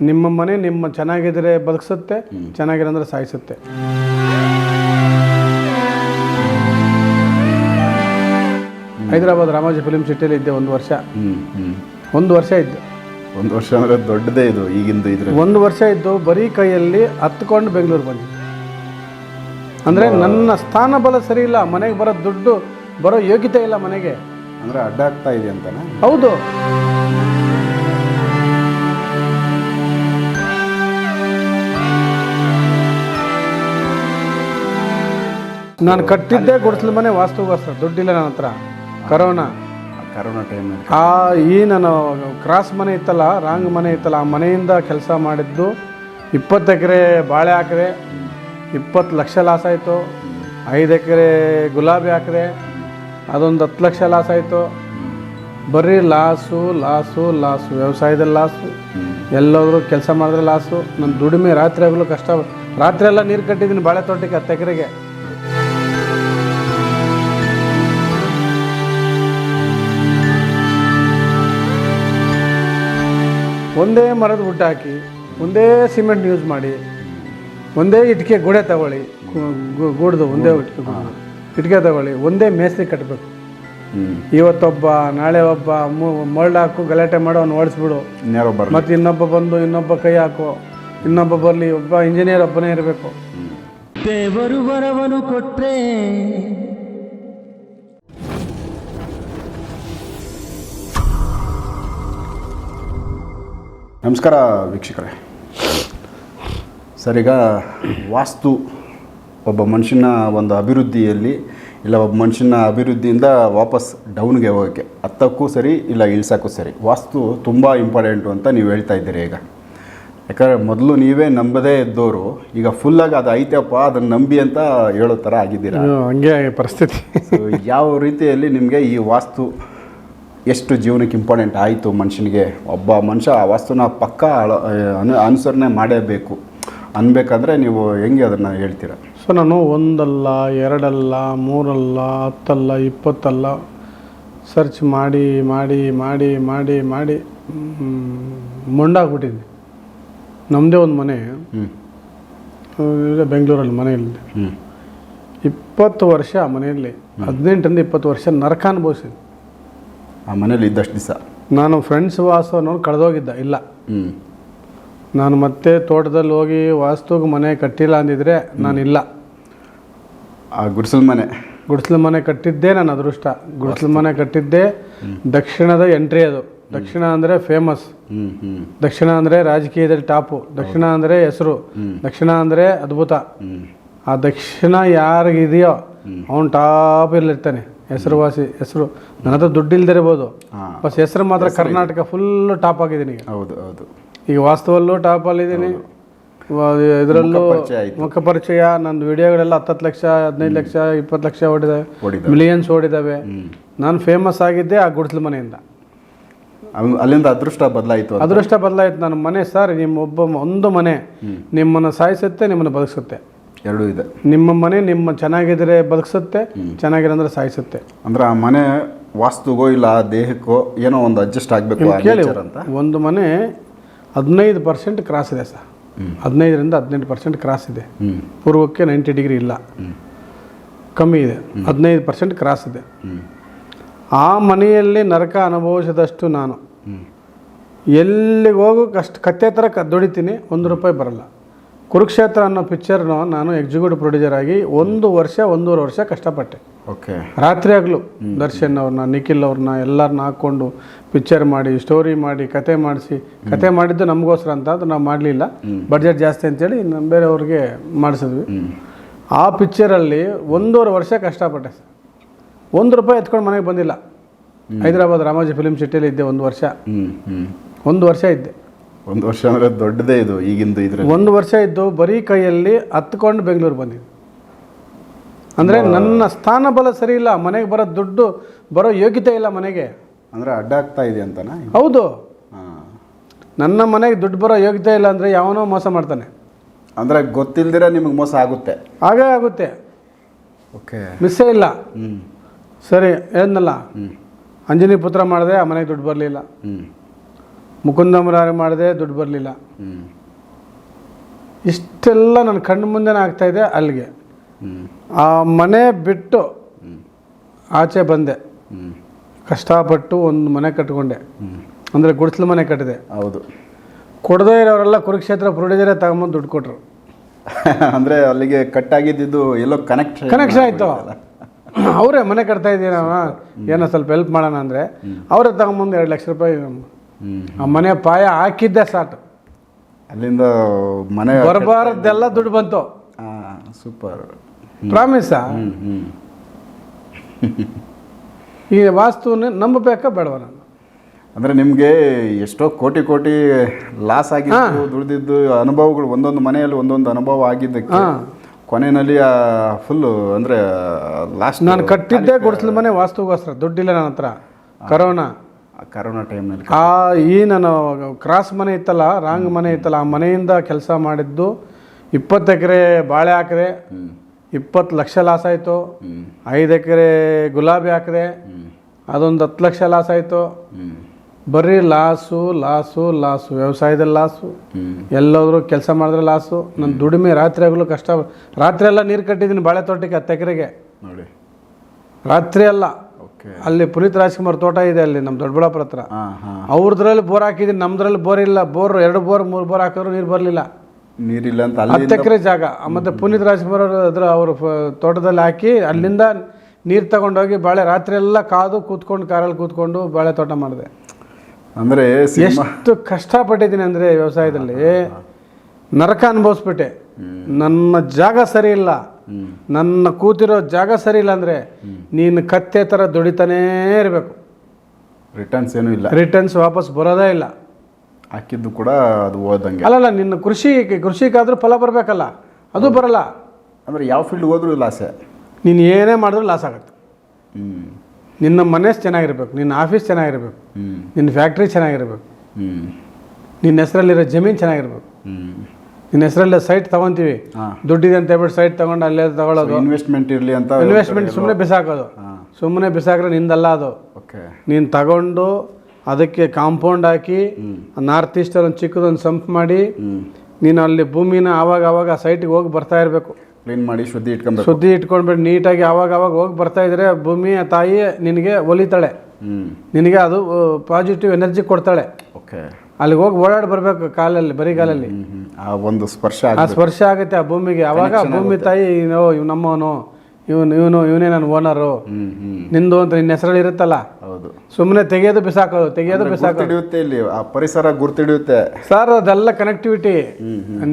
ನಿಮ್ಮ ಮನೆ ನಿಮ್ಮ ಚೆನ್ನಾಗಿದ್ರೆ ಬದುಕಿಸುತ್ತೆ ಚೆನ್ನಾಗಿಲ್ಲ ಅಂದರೆ ಸಾಯಿಸುತ್ತೆ. ಹೈದರಾಬಾದ್ ರಾಮಾಜಿ ಫಿಲ್ಮ್ ಸಿಟಿಯಲ್ಲಿ ಇದ್ದೆ ಒಂದು ವರ್ಷ. ಒಂದು ವರ್ಷ ಇದ್ದೆ. ಒಂದು ವರ್ಷ ಅಂದ್ರೆ ದೊಡ್ಡದೇ ಇದು ಈಗಿಂದ ಇದ್ರೆ. ಒಂದು ವರ್ಷ ಇದ್ದು ಬರೀ ಕೈಯಲ್ಲಿ ಹತ್ಕೊಂಡು ಬೆಂಗಳೂರು ಬಂದಿದ್ದೆ. ಅಂದರೆ ನನ್ನ ಸ್ಥಾನ ಬಲ ಸರಿ ಇಲ್ಲ ಮನೆಗೆ ಬರೋ ದುಡ್ಡು ಬರೋ ಯೋಗ್ಯತೆ ಇಲ್ಲ ಮನೆಗೆ. ಅಂದ್ರೆ ಅಡ್ಡಾಗ್ತಾ ಇದೆ ಅಂತಾನೆ ಹೌದು. ನಾನು ಕಟ್ಟಿದ್ದೆ ಗುಡಿಸ್ಲು ಮನೆ ವಾಸ್ತು ಸರ್ ದುಡ್ಡಿಲ್ಲ ನನ್ನ ಹತ್ರ. ಕರೋನಾ. ಕರೋನಾ ಟೈಮ್ ಆ ಈ ನಾನು ಕ್ರಾಸ್ ಮನೆ ಇತ್ತಲ್ಲ ರಾಂಗ್ ಮನೆ ಇತ್ತಲ್ಲ ಆ ಮನೆಯಿಂದ ಕೆಲಸ ಮಾಡಿದ್ದು ಇಪ್ಪತ್ತು ಎಕರೆ ಬಾಳೆ ಹಾಕಿದೆ ಇಪ್ಪತ್ತು ಲಕ್ಷ ಲಾಸ್ ಆಯಿತು ಐದು ಎಕರೆ ಗುಲಾಬಿ ಹಾಕಿದೆ ಅದೊಂದು ಹತ್ತು ಲಕ್ಷ ಲಾಸ್ ಆಯಿತು. ಬರೀ ಲಾಸು ಲಾಸು ಲಾಸು ವ್ಯವಸಾಯದಲ್ಲಿ ಲಾಸು ಎಲ್ಲೋದ್ರು ಕೆಲಸ ಮಾಡಿದ್ರೆ ಲಾಸು. ನನ್ನ ದುಡಿಮೆ ರಾತ್ರಿ ಆಗಲು ಕಷ್ಟ ರಾತ್ರಿ ಎಲ್ಲ ನೀರು ಕಟ್ಟಿದ್ದೀನಿ ಬಾಳೆ ತೋಟಕ್ಕೆ ಹತ್ತು ಎಕರೆಗೆ. ಒಂದೇ ಮರದ ಗುಡ್ಡ ಹಾಕಿ ಒಂದೇ ಸಿಮೆಂಟ್ ಯೂಸ್ ಮಾಡಿ ಒಂದೇ ಇಟ್ಕೆ ಗೋಡೆ ತಗೊಳ್ಳಿ ಗೂಡ್ದು ಒಂದೇ ಇಟ್ಕೆ ಇಟ್ಕೆ ತಗೊಳ್ಳಿ ಒಂದೇ ಮೇಸ್ತ್ರಿ ಕಟ್ಟಬೇಕು ಇವತ್ತೊಬ್ಬ ನಾಳೆ ಒಬ್ಬ ಮರಳು ಹಾಕು ಗಲಾಟೆ ಮಾಡೋ ಅವ್ನು ಓಡಿಸ್ಬಿಡು. ಇನ್ಯಾರೋ ಬರ್ಲಿ. ಮತ್ತು ಇನ್ನೊಬ್ಬ ಬಂದು ಇನ್ನೊಬ್ಬ ಕೈ ಹಾಕು. ಇನ್ನೊಬ್ಬ ಬರಲಿ ಒಬ್ಬ ಇಂಜಿನಿಯರ್ ಒಬ್ಬನೇ ಇರಬೇಕು. ದೇವರು ಬರವನು ಕೊಟ್ರೆ ನಮಸ್ಕಾರ ವೀಕ್ಷಕರೇ. ಸರ್ ಈಗ ವಾಸ್ತು ಒಬ್ಬ ಮನುಷ್ಯನ ಒಂದು ಅಭಿವೃದ್ಧಿಯಲ್ಲಿ ಇಲ್ಲ ಒಬ್ಬ ಮನುಷ್ಯನ ಅಭಿವೃದ್ಧಿಯಿಂದ ವಾಪಸ್ ಡೌನ್ಗೆ ಹೋಗೋಕ್ಕೆ. ಹತ್ತಕ್ಕೂ ಸರಿ ಇಲ್ಲ ಇಳಿಸೋಕ್ಕೂ ಸರಿ. ವಾಸ್ತು ತುಂಬ ಇಂಪಾರ್ಟೆಂಟು ಅಂತ ನೀವು ಹೇಳ್ತಾ ಇದ್ದೀರಿ ಈಗ. ಯಾಕಂದರೆ ಮೊದಲು ನೀವೇ ನಂಬದೇ ಇದ್ದವರು ಈಗ ಫುಲ್ಲಾಗಿ ಅದು ಐತೆಪ್ಪ ಅದನ್ನು ನಂಬಿ ಅಂತ ಹೇಳೋ ಥರ ಆಗಿದ್ದೀರಾ? ಹಂಗೆ ಪರಿಸ್ಥಿತಿ. ಯಾವ ರೀತಿಯಲ್ಲಿ ನಿಮಗೆ ಈ ವಾಸ್ತು ಎಷ್ಟು ಜೀವನಕ್ಕೆ ಇಂಪಾರ್ಟೆಂಟ್ ಆಯಿತು ಮನುಷ್ಯನಿಗೆ? ಒಬ್ಬ ಮನುಷ್ಯ ಆ ವಸ್ತುನ ಪಕ್ಕ ಅಳ- ಅನು ಅನುಸರಣೆ ಮಾಡೇಬೇಕು. ಅನ್ಬೇಕಾದ್ರೆ ನೀವು ಹೆಂಗೆ ಅದನ್ನು ಹೇಳ್ತೀರಾ? ಸೊ ನಾನು ಒಂದಲ್ಲ ಎರಡಲ್ಲ ಮೂರಲ್ಲ ಹತ್ತಲ್ಲ ಇಪ್ಪತ್ತಲ್ಲ ಸರ್ಚ್ ಮಾಡಿ ಮಾಡಿ ಮಾಡಿ ಮಾಡಿ ಮಾಡಿ ಮೊಂಡಾಗ್ಬಿಟ್ಟಿದ್ದೆ ನಮ್ಮದೇ ಒಂದು ಮನೆ. ಬೆಂಗಳೂರಲ್ಲಿ ಮನೆಯಲ್ಲಿ ಇಪ್ಪತ್ತು ವರ್ಷ ಆ ಮನೆಯಲ್ಲಿ. ಹದಿನೆಂಟರಿಂದ ಇಪ್ಪತ್ತು ವರ್ಷ ನರಕ ಅನುಭವಿಸಿದೆ ಆ ಮನೇಲಿ ಇದ್ದಷ್ಟು ದಿವಸ? ನಾನು ಫ್ರೆಂಡ್ಸ್ ವಾಸ ಅನ್ನೋರು ಕಳೆದೋಗಿದ್ದ ಇಲ್ಲ. ಹ್ಞೂ ನಾನು ಮತ್ತೆ ತೋಟದಲ್ಲಿ ಹೋಗಿ ವಾಸ್ತುಗೆ ಮನೆ ಕಟ್ಟಿಲ್ಲ ಅಂದಿದ್ರೆ ನಾನಿಲ್ಲ ಆ ಗುಡಿಸಲ್ ಮನೆ? ಗುಡಿಸಲ ಮನೆ ಕಟ್ಟಿದ್ದೇ ನನ್ನ ಅದೃಷ್ಟ. ಗುಡಿಸಲ ಮನೆ ಕಟ್ಟಿದ್ದೇ ದಕ್ಷಿಣದ ಎಂಟ್ರಿ ಅದು. ದಕ್ಷಿಣ ಅಂದರೆ ಫೇಮಸ್ ಹ್ಞೂ ಹ್ಞೂ ದಕ್ಷಿಣ ಅಂದರೆ ರಾಜಕೀಯದಲ್ಲಿ ಟಾಪು ದಕ್ಷಿಣ ಅಂದರೆ ಹೆಸರು. ದಕ್ಷಿಣ ಅಂದರೆ ಅದ್ಭುತ. ಆ ದಕ್ಷಿಣ ಯಾರಿಗಿದೆಯೋ ಅವನು ಟಾಪ್ ಇರ್ಲಿರ್ತಾನೆ. ಹೆಸರುವಾಸಿ ಹೆಸರು ನನ್ನದು ದುಡ್ಡು ಇಲ್ದಿರ್ಬೋದು ಹಾಂ. ಬಸ್ ಹೆಸರು ಮಾತ್ರ ಕರ್ನಾಟಕ ಫುಲ್ ಟಾಪ್ ಆಗಿದ್ದೀನಿ ಈಗ. ಹೌದು ಹೌದು. ಈಗ ವಾಸ್ತವಲ್ಲೂ ಟಾಪ್ ಅಲ್ಲಿದ್ದೀನಿ. ಇದರಲ್ಲೂ. ಮುಖ ಪರಿಚಯ ನನ್ನ ವಿಡಿಯೋಗಳೆಲ್ಲ ಹತ್ತತ್ತು ಲಕ್ಷ ಹದಿನೈದು ಲಕ್ಷ ಇಪ್ಪತ್ತು ಲಕ್ಷ ಓಡಿದೆ. ಮಿಲಿಯನ್ಸ್ ಓಡಿದಾವೆ. ನಾನು ಫೇಮಸ್ ಆಗಿದ್ದೆ ಆ ಗುಡಿಸಲು ಮನೆಯಿಂದ. ಅಲ್ಲಿಂದ ಅದೃಷ್ಟ ಬದಲಾಯಿತು ಅದೃಷ್ಟ ಬದಲಾಯಿತು. ನನ್ನ ಮನೆ ಸರ್ ನಿಮ್ಮ ಒಬ್ಬ ಒಂದು ಮನೆ ನಿಮ್ಮನ್ನು ಸಾಯಿಸುತ್ತೆ ನಿಮ್ಮನ್ನು ಬದುಕಿಸುತ್ತೆ. ಎರಡೂ ಇದೆ. ನಿಮ್ಮ ಮನೆ ನಿಮ್ಮ ಚೆನ್ನಾಗಿದ್ರೆ ಬದುಕಿಸುತ್ತೆ ಚೆನ್ನಾಗಿರೋ ಅಂದ್ರೆ ಸಾಯಿಸುತ್ತೆ. ಅಂದ್ರೆ ಆ ಮನೆ ವಾಸ್ತುಗೋ ಇಲ್ಲ ಆ ದೇಹಕ್ಕೋ ಏನೋ ಒಂದು ಅಡ್ಜಸ್ಟ್ ಆಗಬೇಕು ಆ ಕೇಳಿ nature ಅಂತ? ಒಂದು ಮನೆ ಹದಿನೈದು ಪರ್ಸೆಂಟ್ ಕ್ರಾಸ್ ಇದೆ ಸರ್. ಹದಿನೈದರಿಂದ ಹದಿನೆಂಟು ಪರ್ಸೆಂಟ್ ಕ್ರಾಸ್ ಇದೆ. ಪೂರ್ವಕ್ಕೆ ನೈಂಟಿ ಡಿಗ್ರಿ ಇಲ್ಲ. ಕಮ್ಮಿ ಇದೆ. ಹದಿನೈದು ಪರ್ಸೆಂಟ್ ಕ್ರಾಸ್ ಇದೆ. ಆ ಮನೆಯಲ್ಲಿ ನರಕ ಅನುಭವಿಸಿದಷ್ಟು ನಾನು. ಎಲ್ಲಿಗೆ ಹೋಗು ಕಷ್ಟ ಕತ್ತೆ ಥರ ಕ ದುಡಿತೀನಿ ಒಂದು ರೂಪಾಯಿ ಬರಲ್ಲ. ಕುರುಕ್ಷೇತ್ರ ಅನ್ನೋ ಪಿಕ್ಚರ್ನ ನಾನು ಎಕ್ಸಿಕ್ಯೂಟಿವ್ ಪ್ರೊಡ್ಯೂಸರ್ ಆಗಿ ಒಂದು ವರ್ಷ ಒಂದೂವರೆ ವರ್ಷ ಕಷ್ಟಪಟ್ಟೆ. ಓಕೆ. ರಾತ್ರಿ ಆಗಲು ದರ್ಶನ್ ಅವ್ರನ್ನ ನಿಖಿಲ್ ಅವ್ರನ್ನ ಎಲ್ಲರನ್ನ ಹಾಕ್ಕೊಂಡು ಪಿಕ್ಚರ್ ಮಾಡಿ ಸ್ಟೋರಿ ಮಾಡಿ ಕತೆ ಮಾಡಿಸಿ. ಕತೆ ಮಾಡಿದ್ದು ನಮಗೋಸ್ಕರ ಅಂತ ಅದು ನಾವು ಮಾಡಲಿಲ್ಲ. ಬಡ್ಜೆಟ್ ಜಾಸ್ತಿ ಅಂತೇಳಿ ನಮ್ಮ ಬೇರೆಯವ್ರಿಗೆ ಮಾಡಿಸಿದ್ವಿ. ಆ ಪಿಕ್ಚರಲ್ಲಿ ಒಂದೂವರೆ ವರ್ಷ ಕಷ್ಟಪಟ್ಟೆ ಸರ್. ಒಂದು ರೂಪಾಯಿ ಎತ್ಕೊಂಡು ಮನೆಗೆ ಬಂದಿಲ್ಲ. ಹೈದರಾಬಾದ್ ರಾಮಾಜಿ ಫಿಲ್ಮ್ ಸಿಟಿಯಲ್ಲಿ ಇದ್ದೆ ಒಂದು ವರ್ಷ. ಒಂದು ವರ್ಷ ಇದ್ದೆ. ಒಂದು ವರ್ಷ ಅಂದರೆ ದೊಡ್ಡದೇ ಇದು ಈಗಿಂದು ಇದ್ರೆ ಒಂದು ವರ್ಷ ಇದ್ದು ಬರೀ ಕೈಯಲ್ಲಿ ಹತ್ಕೊಂಡು ಬೆಂಗಳೂರು ಬಂದಿದ್ದು. ಅಂದರೆ ನನ್ನ ಸ್ಥಾನ ಬಲ ಸರಿ ಇಲ್ಲ ಮನೆಗೆ ಬರೋ ದುಡ್ಡು ಬರೋ ಯೋಗ್ಯತೆ ಇಲ್ಲ ಮನೆಗೆ. ಅಂದರೆ ಅಡ್ಡಾಗ್ತಾ ಇದೆ ಅಂತನಾ? ಹೌದು. ನನ್ನ ಮನೆಗೆ ದುಡ್ಡು ಬರೋ ಯೋಗ್ಯತೆ ಇಲ್ಲ ಅಂದರೆ ಯಾವನೋ ಮೋಸ ಮಾಡ್ತಾನೆ. ಅಂದರೆ ಗೊತ್ತಿಲ್ದಿರ ನಿಮಗೆ ಮೋಸ ಆಗುತ್ತೆ. ಹಾಗೇ ಆಗುತ್ತೆ. ಓಕೆ. ಮಿಸ್ಸೇ ಇಲ್ಲ. ಸರಿ ಏನಲ್ಲ ಅಂಜನಿ ಪುತ್ರ ಮಾಡಿದೆ ಆ ಮನೆಗೆ ದುಡ್ಡು ಬರಲಿಲ್ಲ. ಹ್ಞೂ ಮುಕುಂದ ಮುರಾರಿ ಮಾಡಿದೆ ದುಡ್ಡು ಬರಲಿಲ್ಲ. ಇಷ್ಟೆಲ್ಲ ನನ್ನ ಕಣ್ಣು ಮುಂದೆನೇ ಆಗ್ತಾ ಇದೆ ಅಲ್ಲಿಗೆ. ಆ ಮನೆ ಬಿಟ್ಟು ಆಚೆ ಬಂದೆ. ಕಷ್ಟಪಟ್ಟು ಒಂದು ಮನೆ ಕಟ್ಕೊಂಡೆ. ಅಂದರೆ ಗುಡಿಸ್ಲು ಮನೆ ಕಟ್ಟಿದೆ. ಹೌದು. ಕೊಡದೇ ಇರೋರೆಲ್ಲ ಕುರುಕ್ಷೇತ್ರ ಪ್ರೊಡ್ಯೂಸರೇ ತಗೊಂಬಂದು ದುಡ್ಡು ಕೊಟ್ಟರು ಅಂದರೆ ಅಲ್ಲಿಗೆ ಕಟ್ ಆಗಿದ್ದು ಎಲ್ಲೋ ಕನೆಕ್ಟ್ ಕನೆಕ್ಷನ್ ಆಯಿತು? ಅವರೇ ಮನೆ ಕಟ್ತಾ ಇದ್ದೀವಿ ಏನೋ ಸ್ವಲ್ಪ ಹೆಲ್ಪ್ ಮಾಡೋಣ ಅಂದರೆ. ಅವರೇ ತಗೊಂಬಂದು ಎರಡು ಲಕ್ಷ ರೂಪಾಯಿ ಆ ಮನೆ ಪಾಯ ಹಾಕಿದ್ದೆ ಸಾಕು. ಅಲ್ಲಿಂದ ಮನೆ ಬರಬಾರದ್ದೆಲ್ಲ ದುಡ್ಡು ಬಂತು. ಹಾಂ ಸೂಪರ್ ಪ್ರಾಮಿಸಾ. ಹ್ಞೂ ಹ್ಞೂ ಈ ವಾಸ್ತುವನ್ನು ನಂಬಬೇಕಾ ಬೇಡವ ನಾನು? ಅಂದರೆ ನಿಮಗೆ ಎಷ್ಟೋ ಕೋಟಿ ಕೋಟಿ ಲಾಸ್ ಆಗಿದ್ದು ದುಡ್ದಿದ್ದು ಅನುಭವಗಳು ಒಂದೊಂದು ಮನೆಯಲ್ಲಿ ಒಂದೊಂದು ಅನುಭವ ಆಗಿದ್ದಕ್ಕೆ ಕೊನೆಯಲ್ಲಿ ಫುಲ್ಲು ಅಂದರೆ ಲಾಸ್ಟ್ ನಾನು ಕಟ್ಟಿದ್ದೆ ಗುಡಿಸ್ಲು ಮನೆ ವಾಸ್ತುಗೋಸ್ಕರ ದುಡ್ಡಿಲ್ಲ ನನ್ನ ಹತ್ರ. ಕರೋನಾ. ಕರೋನಾ ಟೈಮ್ನಲ್ಲಿ ಆ ಈ ನಾನು ಕ್ರಾಸ್ ಮನೆ ಇತ್ತಲ್ಲ ರಾಂಗ್ ಮನೆ ಇತ್ತಲ್ಲ ಆ ಮನೆಯಿಂದ ಕೆಲಸ ಮಾಡಿದ್ದು ಇಪ್ಪತ್ತು ಎಕರೆ ಬಾಳೆ ಹಾಕಿದೆ ಇಪ್ಪತ್ತು ಲಕ್ಷ ಲಾಸ್ ಆಯಿತು ಐದು ಎಕರೆ ಗುಲಾಬಿ ಹಾಕಿದೆ ಅದೊಂದು ಹತ್ತು ಲಕ್ಷ ಲಾಸ್ ಆಯಿತು. ಬರೀ ಲಾಸು ಲಾಸು ಲಾಸು ವ್ಯವಸಾಯದಲ್ಲಿ ಲಾಸು ಎಲ್ಲೋದ್ರು ಕೆಲಸ ಮಾಡಿದ್ರೆ ಲಾಸು ನನ್ನ ದುಡಿಮೆ ರಾತ್ರಿ ಆಗಲು ಕಷ್ಟ ರಾತ್ರಿ ಎಲ್ಲ ನೀರು ಕಟ್ಟಿದ್ದೀನಿ ಬಾಳೆ ತೋಟಕ್ಕೆ ಹತ್ತು ಎಕರೆಗೆ. ನೋಡಿ. ರಾತ್ರಿ ಅಲ್ಲ ಅಲ್ಲಿ ಪುನೀತ್ ರಾಜ್ಕುಮಾರ್ ತೋಟ ಇದೆ ಅಲ್ಲಿ ನಮ್ಮ ದೊಡ್ಡಬಳ್ಳಾಪುರ ಹತ್ರ. ಅವ್ರದ್ರಲ್ಲಿ ಬೋರ್ ಹಾಕಿದೀನಿ ನಮ್ದ್ರಲ್ಲಿ ಬೋರ್ ಇಲ್ಲ. ಬೋರ್ ಎರಡು ಬೋರ್ ಮೂರು ಬೋರ್ ಹಾಕಿದ್ರು ನೀರು ಬರಲಿಲ್ಲ. ನೀರಿಲ್ಲ ಅಂತ ಹತ್ತು ಎಕರೆ ಜಾಗ. ಮತ್ತೆ ಪುನೀತ್ ರಾಜ್ಕುಮಾರ್ ಅವರು ಅದ್ರ ಅವ್ರ ತೋಟದಲ್ಲಿ ಹಾಕಿ ಅಲ್ಲಿಂದ ನೀರು ತಗೊಂಡೋಗಿ ಬಾಳೆ ರಾತ್ರಿ ಎಲ್ಲ ಕಾದು ಕೂತ್ಕೊಂಡು ಕಾರಲ್ಲಿ ಕೂತ್ಕೊಂಡು ಬಾಳೆ ತೋಟ ಮಾಡಿದೆ. ಅಂದರೆ ಎಷ್ಟು ಕಷ್ಟಪಟ್ಟಿದ್ದೀನಿ ಅಂದರೆ ವ್ಯವಸಾಯದಲ್ಲಿ ನರಕ ಅನುಭವಿಸ್ಬಿಟ್ಟೆ. ನನ್ನ ಜಾಗ ಸರಿ ಇಲ್ಲ. ನನ್ನ ಕೂತಿರೋ ಜಾಗ ಸರಿ ಇಲ್ಲ ಅಂದರೆ ನೀನು ಕತ್ತೆ ಥರ ದುಡಿತಾನೇ ಇರಬೇಕು. ರಿಟರ್ನ್ಸ್ ಏನೂ ಇಲ್ಲ. ರಿಟರ್ನ್ಸ್ ವಾಪಸ್ ಬರೋದೇ ಇಲ್ಲ. ಹಾಕಿದ್ದು ಕೂಡ ಅದು ಓದಂಗೆ ಅಲ್ಲಲ್ಲ ನಿನ್ನ ಕೃಷಿ ಕೃಷಿಗಾದ್ರೂ ಫಲ ಬರಬೇಕಲ್ಲ ಅದು ಬರಲ್ಲ. ಅಂದರೆ ಯಾವ ಫೀಲ್ಡ್ ಹೋದ್ರೂ ಲಾಸೆ ನೀನು ಏನೇ ಮಾಡಿದ್ರೂ ಲಾಸ್ ಆಗುತ್ತೆ. ನಿನ್ನ ಮನೆ ಚೆನ್ನಾಗಿರ್ಬೇಕು ನಿನ್ನ ಆಫೀಸ್ ಚೆನ್ನಾಗಿರ್ಬೇಕು ನಿನ್ನ ಫ್ಯಾಕ್ಟ್ರಿ ಚೆನ್ನಾಗಿರ್ಬೇಕು ಹ್ಞೂ ನಿನ್ನ ಹೆಸರಲ್ಲಿರೋ ಜಮೀನು ಚೆನ್ನಾಗಿರ್ಬೇಕು. ನಿನ್ನ ಹೆಸರಲ್ಲೇ ಸೈಟ್ ತಗೊಂತೀವಿ. ದುಡ್ಡಿದೆ ಅಂತ ಹೇಳ್ಬಿಟ್ಟು ಸೈಟ್ ತಗೊಂಡು ಅಲ್ಲೇ ತಗೊಳ್ಳೋದು. ಇನ್ವೆಸ್ಟ್ಮೆಂಟ್ ಇರಲಿ ಅಂತ ಇನ್ವೆಸ್ಟ್ಮೆಂಟ್ ಸುಮ್ಮನೆ ಬಿಸಾಕೋದು. ಸುಮ್ಮನೆ ಬಿಸಾಕ್ರೆ ನಿಂದಲ್ಲ ಅದು. ಓಕೆ ನೀನು ತಗೊಂಡು ಅದಕ್ಕೆ ಕಾಂಪೌಂಡ್ ಹಾಕಿ ನಾರ್ತ್ ಈಸ್ಟಲ್ಲಿ ಒಂದು ಚಿಕ್ಕದೊಂದು ಸಂಪ್ ಮಾಡಿ ನೀನು ಅಲ್ಲಿ ಭೂಮಿನ ಆವಾಗ ಆವಾಗ ಸೈಟಿಗೆ ಹೋಗಿ ಬರ್ತಾ ಇರಬೇಕು. ಕ್ಲೀನ್ ಮಾಡಿ ಶುದ್ಧಿ ಇಟ್ಕೊಂಡು ಶುದ್ಧಿ ಇಟ್ಕೊಂಡ್ಬಿಟ್ಟು ನೀಟಾಗಿ ಆವಾಗ ಆವಾಗ ಹೋಗಿ ಬರ್ತಾ ಇದ್ರೆ ಭೂಮಿ ತಾಯಿ ನಿನಗೆ ಒಲಿತಾಳೆ. ನಿನಗೆ ಅದು ಪಾಸಿಟಿವ್ ಎನರ್ಜಿ ಕೊಡ್ತಾಳೆ. ಓಕೆ ಅಲ್ಲಿಗೆ ಹೋಗಿ ಓಡಾಡಿ ಬರಬೇಕು ಕಾಲಲ್ಲಿ ಬರೀ ಕಾಲಲ್ಲಿ ಹ್ಞೂ ಹ್ಞೂ ಆ ಒಂದು ಸ್ಪರ್ಶ ಆ ಸ್ಪರ್ಶ ಆಗುತ್ತೆ ಆ ಭೂಮಿಗೆ. ಅವಾಗ ಭೂಮಿ ತಾಯಿ ಇವ್ನು ಇವ್ ನಮ್ಮವನು ಇವನು ಇವನು ಇವನೇ ನನ್ನ ಓನರು. ನಿಂದು ಅಂತ ನಿನ್ನ ಹೆಸರಲ್ಲಿ ಇರುತ್ತಲ್ಲ? ಹೌದು. ಸುಮ್ಮನೆ ತೆಗೆಯೋದು ಬಿಸಾಕೋದು ತೆಗೆಯೋದು ಬಿಸಾಕೋದು. ಇಲ್ಲಿ. ಆ ಪರಿಸರ ಗುರ್ತಿಡಿಯುತ್ತೆ. ಸರ್ ಅದೆಲ್ಲ ಕನೆಕ್ಟಿವಿಟಿ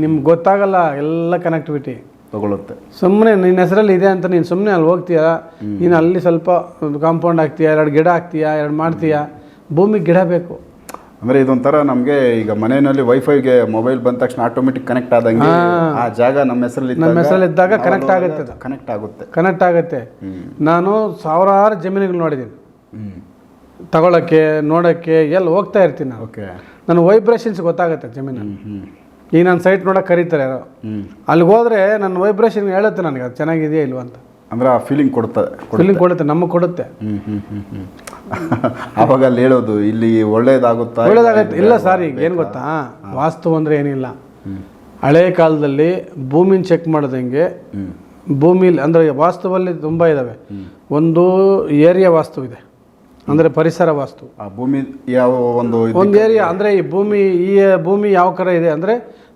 ನಿಮ್ಗೆ ಗೊತ್ತಾಗಲ್ಲ ಎಲ್ಲ ಕನೆಕ್ಟಿವಿಟಿ ತಗೊಳುತ್ತೆ. ಸುಮ್ಮನೆ ನಿನ್ನ ಹೆಸರಲ್ಲಿ ಇದೆ ಅಂತ ನೀನು ಸುಮ್ಮನೆ ಅಲ್ಲಿ ಹೋಗ್ತೀಯಾ? ನೀನು ಅಲ್ಲಿ ಸ್ವಲ್ಪ ಕಾಂಪೌಂಡ್ ಹಾಕ್ತೀಯ ಎರಡು ಗಿಡ ಹಾಕ್ತೀಯ ಎರಡು ಮಾಡ್ತೀಯಾ? ಭೂಮಿಗೆ ಗಿಡ ಬೇಕು. ಅಂದ್ರೆ ಇದೊಂಥರ ನಮಗೆ ಈಗ ಮನೆಯಲ್ಲಿ ವೈಫೈಗೆ ಮೊಬೈಲ್ ಬಂದ ತಕ್ಷಣ ಆಟೋಮೆಟಿಕ್ ಕನೆಕ್ಟ್ ಆದಂಗೆ ಆ ಜಾಗ ನಮ್ಮ ಹೆಸರಲ್ಲಿ ನಮ್ಮ ಹೆಸರಲ್ಲಿದ್ದಾಗ ಕನೆಕ್ಟ್ ಆಗುತ್ತೆ ಅದು. ಕನೆಕ್ಟ್ ಆಗುತ್ತೆ. ಕನೆಕ್ಟ್ ಆಗುತ್ತೆ. ನಾನು ಸಾವಿರಾರು ಜಮೀನುಗಳು ನೋಡಿದ್ದೀನಿ. ತಗೊಳಕ್ಕೆ ನೋಡೋಕ್ಕೆ ಎಲ್ಲ ಹೋಗ್ತಾ ಇರ್ತೀನಿ ನಾನು. ಓಕೆ. ನನ್ನ ವೈಬ್ರೇಷನ್ಸ್ ಗೊತ್ತಾಗುತ್ತೆ ಜಮೀನು. ಈಗ ನಾನು ಸೈಟ್ ನೋಡಕ್ಕೆ ಕರೀತಾರೆ ಯಾರೋ. ಅಲ್ಲಿಗೆ ಹೋದರೆ ನನ್ನ ವೈಬ್ರೇಷನ್ ಹೇಳುತ್ತೆ ನನಗೆ ಅದು ಚೆನ್ನಾಗಿದೆಯಾ ಇಲ್ವಾ ಅಂತ. ಅಂದ್ರೆ ಆ ಫೀಲಿಂಗ್ ಕೊಡುತ್ತೆ. ಫೀಲಿಂಗ್ ಕೊಡುತ್ತೆ ನಮಗೆ ಕೊಡುತ್ತೆ. ಆವಾಗ ಅಲ್ಲಿ ಹೇಳೋದು ಇಲ್ಲಿ ಒಳ್ಳೇದಾಗುತ್ತಾ ಒಳ್ಳೇದಾಗತ್ತೆ. ಇಲ್ಲ ಸರ್ ಈಗ ಏನು ಗೊತ್ತಾ? ವಾಸ್ತು ಅಂದರೆ ಏನಿಲ್ಲ. ಹಳೆ ಕಾಲದಲ್ಲಿ ಭೂಮಿನ ಚೆಕ್ ಮಾಡಿದಂಗೆ ಭೂಮಿಲಿ ಅಂದರೆ ವಾಸ್ತುವಲ್ಲಿ ತುಂಬ ಇದ್ದಾವೆ ಒಂದು ಏರಿಯಾ ವಾಸ್ತು ಇದೆ. ಅಂದರೆ ಪರಿಸರ ವಾಸ್ತು. ಆ ಭೂಮಿ ಯಾವ ಒಂದು ಒಂದು ಏರಿಯಾ ಅಂದರೆ ಈ ಭೂಮಿ ಈ ಭೂಮಿ ಯಾವ ಕರ ಇದೆ ಅಂದರೆ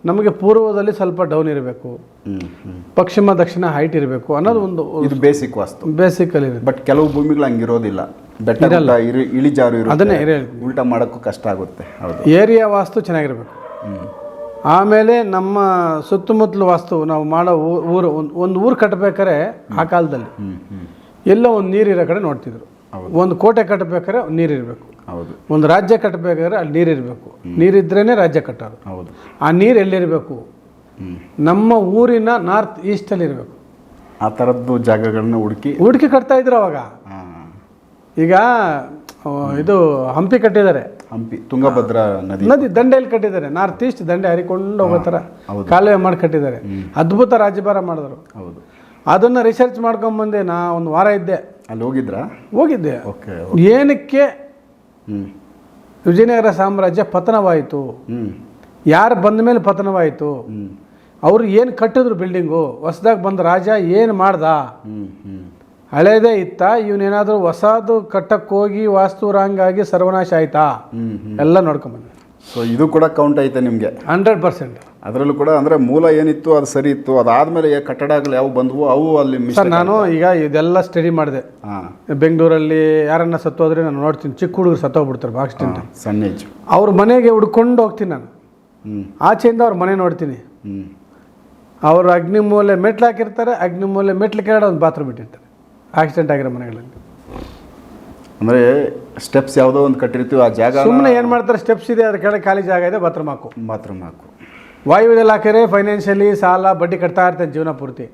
ನಮಗೆ ಪೂರ್ವದಲ್ಲಿ ಸ್ವಲ್ಪ ಡೌನ್ ಇರಬೇಕು. ಪಶ್ಚಿಮ ದಕ್ಷಿಣ ಹೈಟ್ ಇರಬೇಕು ಅನ್ನೋದು ಒಂದು ಇದು ಬೇಸಿಕ್ ವಾಸ್ತು. ಬೇಸಿಕಲ್ಲಿ ಬಟ್ ಕೆಲವು ಭೂಮಿಗಳು ಹಂಗಿರೋದಿಲ್ಲ. ಬೆಟ್ಟ ಇರು ಇಳಿಜಾರು ಇರುತ್ತೆ. ಅದನ್ನೇ ಏರಿಯಾ ಉಲ್ಟಾ ಮಾಡೋಕ್ಕೂ ಕಷ್ಟ ಆಗುತ್ತೆ. ಹೌದು. ಏರಿಯಾ ವಾಸ್ತು ಚೆನ್ನಾಗಿರಬೇಕು. ಆಮೇಲೆ ನಮ್ಮ ಸುತ್ತಮುತ್ತಲು ವಾಸ್ತು ನಾವು ಮಾಡೋ ಊರು ಒಂದು ಊರು ಕಟ್ಟಬೇಕಾರೆ ಆ ಕಾಲದಲ್ಲಿ ಎಲ್ಲೋ ಒಂದು ನೀರಿರೋ ಕಡೆ ನೋಡ್ತಿದ್ರು. ಒಂದು ಕೋಟೆ ಕಟ್ಟಬೇಕಾದ್ರೆ ನೀರಿರಬೇಕು. ಹೌದು. ಒಂದು ರಾಜ್ಯ ಕಟ್ಟಬೇಕಾದ್ರೆ ಅಲ್ಲಿ ನೀರಿರಬೇಕು. ನೀರಿದ್ರೇ ರಾಜ್ಯ ಕಟ್ಟೋದು. ಹೌದು. ಆ ನೀರು ಎಲ್ಲಿರಬೇಕು? ನಮ್ಮ ಊರಿನ ನಾರ್ತ್ ಈಸ್ಟಲ್ಲಿ ಇರಬೇಕು ಆ ಥರದ್ದು ಜಾಗಗಳನ್ನ ಹುಡುಕಿ ಹುಡುಕಿ ಕಟ್ತಾ ಇದ್ರು ಅವಾಗ. ಈಗ ಇದು ಹಂಪಿ ಕಟ್ಟಿದ್ದಾರೆ. ಹಂಪಿ ತುಂಗಭದ್ರಾ ನದಿ. ನದಿ ದಂಡೆಯಲ್ಲಿ ಕಟ್ಟಿದ್ದಾರೆ. ನಾರ್ತ್ ಈಸ್ಟ್ ದಂಡೆ ಹರಿಕೊಂಡು ಹೋಗೋ ಥರ. ಕಾಲುವೆ ಮಾಡಿ ಕಟ್ಟಿದ್ದಾರೆ. ಅದ್ಭುತ ರಾಜ್ಯಭಾರ ಮಾಡಿದ್ರು. ಹೌದು. ಅದನ್ನು ರಿಸರ್ಚ್ ಮಾಡ್ಕೊಂಬಂದೆ ನಾ ಒಂದು ವಾರ ಇದ್ದೆ. ಅಲ್ಲಿ ಹೋಗಿದ್ರಾ? ಹೋಗಿದ್ದೆ. ಓಕೆ ಏನಕ್ಕೆ? ವಿಜಯನಗರ ಸಾಮ್ರಾಜ್ಯ ಪತನವಾಯಿತು. ಯಾರು ಬಂದ ಮೇಲೆ ಪತನವಾಯಿತು? ಅವ್ರು ಏನು ಕಟ್ಟಿದ್ರು ಬಿಲ್ಡಿಂಗು ಹೊಸ್ದಾಗಿ ಬಂದ ರಾಜ ಏನು ಮಾಡ್ದ? ಹಳೇದೇ ಇತ್ತ ಇವನೇನಾದರೂ ಹೊಸದು ಕಟ್ಟಕ್ಕೆ ಹೋಗಿ ವಾಸ್ತು ರಾಂಗಾಗಿ ಸರ್ವನಾಶ ಆಯ್ತಾ? ಎಲ್ಲ ನೋಡ್ಕೊಂಬಂದೆ ಸೊ ಇದು ಕೂಡ ಕೌಂಟ್ ಐತೆ ನಿಮಗೆ. Hundred percent. ಅದರಲ್ಲೂ ಕೂಡ ಅಂದರೆ ಮೂಲ ಏನಿತ್ತು ಅದು ಸರಿ ಇತ್ತು ಅದಾದಮೇಲೆ ಕಟ್ಟಡಗಳು ಯಾವ ಬಂದವು ಅವು ಅಲ್ಲಿ ಸರ್ ನಾನು ಈಗ ಇದೆಲ್ಲ ಸ್ಟಡಿ ಮಾಡಿದೆ. ಬೆಂಗಳೂರಲ್ಲಿ ಯಾರನ್ನ ಸತ್ತೋದ್ರೆ ನಾನು ನೋಡ್ತೀನಿ ಚಿಕ್ಕ ಹುಡುಗರು ಸತ್ತೋಗ್ಬಿಡ್ತಾರೆ ಬಾಕ್ಸ್ಟಿಂದ ಸಣ್ಣ ಏಜ್ ಅವ್ರ ಮನೆಗೆ ಹುಡ್ಕೊಂಡು ಹೋಗ್ತೀನಿ ನಾನು. ಆಚೆಯಿಂದ ಅವ್ರ ಮನೆ ನೋಡ್ತೀನಿ. ಹ್ಞೂ ಅಗ್ನಿ ಮೂಲೆ ಮೆಟ್ಲು ಹಾಕಿರ್ತಾರೆ ಅಗ್ನಿಮೂಲೆ ಮೆಟ್ಲು ಕೆಳಗಡೆ ಒಂದು ಬಾತ್ರೂಮ್ ಇಟ್ಟಿರ್ತಾರೆ. ಆಕ್ಸಿಡೆಂಟ್ ಆಗಿರೋ ಮನೆಗಳಲ್ಲಿ. ಅಂದರೆ ಸ್ಟೆಪ್ಸ್ ಯಾವುದೋ ಒಂದು ಕಟ್ಟಿರ್ತೀವಿ ಆ ಜಾಗ ಸುಮ್ಮನೆ ಏನು ಮಾಡ್ತಾರೆ ಸ್ಟೆಪ್ಸ್ ಇದೆ ಅದ್ರ ಕೆಳಗೆ ಖಾಲಿ ಜಾಗ ಇದೆ ಬಾತ್ರೂಮ್ ಹಾಕು. ಬಾತ್ರೂಮ್ ಹಾಕು. ವಾಯುವ್ಯದಲ್ಲಿ ಹಾಕಿದ್ರೆ ಫೈನಾನ್ಷಿಯಲಿ ಸಾಲ ಬಡ್ಡಿ ಕಟ್ತಾ ಇರ್ತಾನೆ ಜೀವನ ಪೂರ್ತಿ.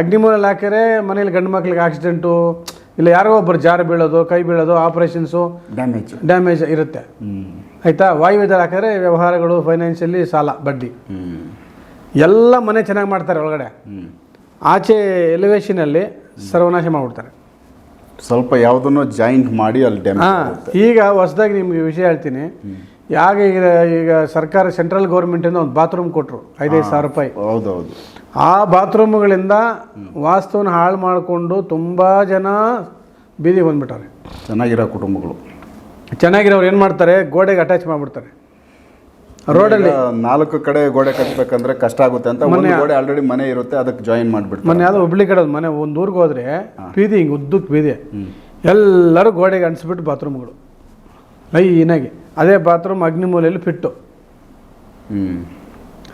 ಅಗ್ನಿಮೂಲಲ್ಲಿ ಹಾಕಿದ್ರೆ ಮನೇಲಿ ಗಂಡು ಮಕ್ಳಿಗೆ ಆಕ್ಸಿಡೆಂಟು ಇಲ್ಲ ಯಾರೋ ಒಬ್ಬರು ಜಾರು ಬೀಳೋದು ಕೈ ಬೀಳೋದು ಆಪ್ರೇಷನ್ಸು ಡ್ಯಾಮೇಜ್ ಡ್ಯಾಮೇಜ್ ಇರುತ್ತೆ. ಆಯಿತಾ? ವಾಯುವ್ಯದಲ್ಲಿ ಹಾಕಿದ್ರೆ ವ್ಯವಹಾರಗಳು ಫೈನಾನ್ಷಿಯಲಿ ಸಾಲ ಬಡ್ಡಿ. ಎಲ್ಲ ಮನೆ ಚೆನ್ನಾಗಿ ಮಾಡ್ತಾರೆ ಒಳಗಡೆ. ಆಚೆ ಎಲಿವೇಶನಲ್ಲಿ ಸರ್ವನಾಶ ಮಾಡಿಬಿಡ್ತಾರೆ. ಸ್ವಲ್ಪ ಯಾವುದನ್ನು ಜಾಯಿಂಟ್ ಮಾಡಿ ಅಲ್ಲಿ ಡ್ಯಾಮೇಜ್ ಈಗ ಹೊಸದಾಗಿ ನಿಮ್ಗೆ ವಿಷಯ ಹೇಳ್ತೀನಿ. ಯಾಗ ಈಗ ಈಗ ಸರ್ಕಾರ ಸೆಂಟ್ರಲ್ ಗೌರ್ಮೆಂಟಿಂದ ಒಂದು ಬಾತ್ರೂಮ್ ಕೊಟ್ಟರು ಐದೈದು ಸಾವಿರ ರೂಪಾಯಿ. ಹೌದೌದು. ಆ ಬಾತ್ರೂಮ್ಗಳಿಂದ ವಾಸ್ತುವನ್ನ ಹಾಳು ಮಾಡಿಕೊಂಡು ತುಂಬ ಜನ ಬೀದಿಗೆ ಬಂದ್ಬಿಟ್ಟಾರೆ. ಚೆನ್ನಾಗಿರೋ ಕುಟುಂಬಗಳು. ಚೆನ್ನಾಗಿರೋರು ಏನು ಮಾಡ್ತಾರೆ ಗೋಡೆಗೆ ಅಟ್ಯಾಚ್ ಮಾಡಿಬಿಡ್ತಾರೆ. ರೋಡಲ್ಲಿ? ನಾಲ್ಕು ಕಡೆ ಗೋಡೆ ಕಟ್ಟಬೇಕಂದ್ರೆ ಕಷ್ಟ ಆಗುತ್ತೆ ಅಂತ ಒಂದು ಗೋಡೆ ಆಲ್ರೆಡಿ ಮನೆ ಇರುತ್ತೆ ಅದಕ್ಕೆ ಜಾಯಿನ್ ಮಾಡ್ಬಿಟ್ಟು ಮನೆ ಅದು ಹುಬ್ಳಿ ಕಡೆ ಮನೆ ಒಂದು ಊರಿಗೆ ಹೋದ್ರೆ ಬೀದಿ ಹಿಂಗೆ ಉದ್ದಕ್ಕೆ ಬೀದಿ. ಎಲ್ಲರೂ ಗೋಡೆಗೆ ಅಂಟಿಸ್ಬಿಟ್ಟು ಬಾತ್ರೂಮ್ಗಳು. ಲೈನಾಗಿ. ಅದೇ ಬಾತ್ರೂಮ್ ಅಗ್ನಿಮೂಲೆಯಲ್ಲಿ ಫಿಟ್ಟು. ಹ್ಞೂ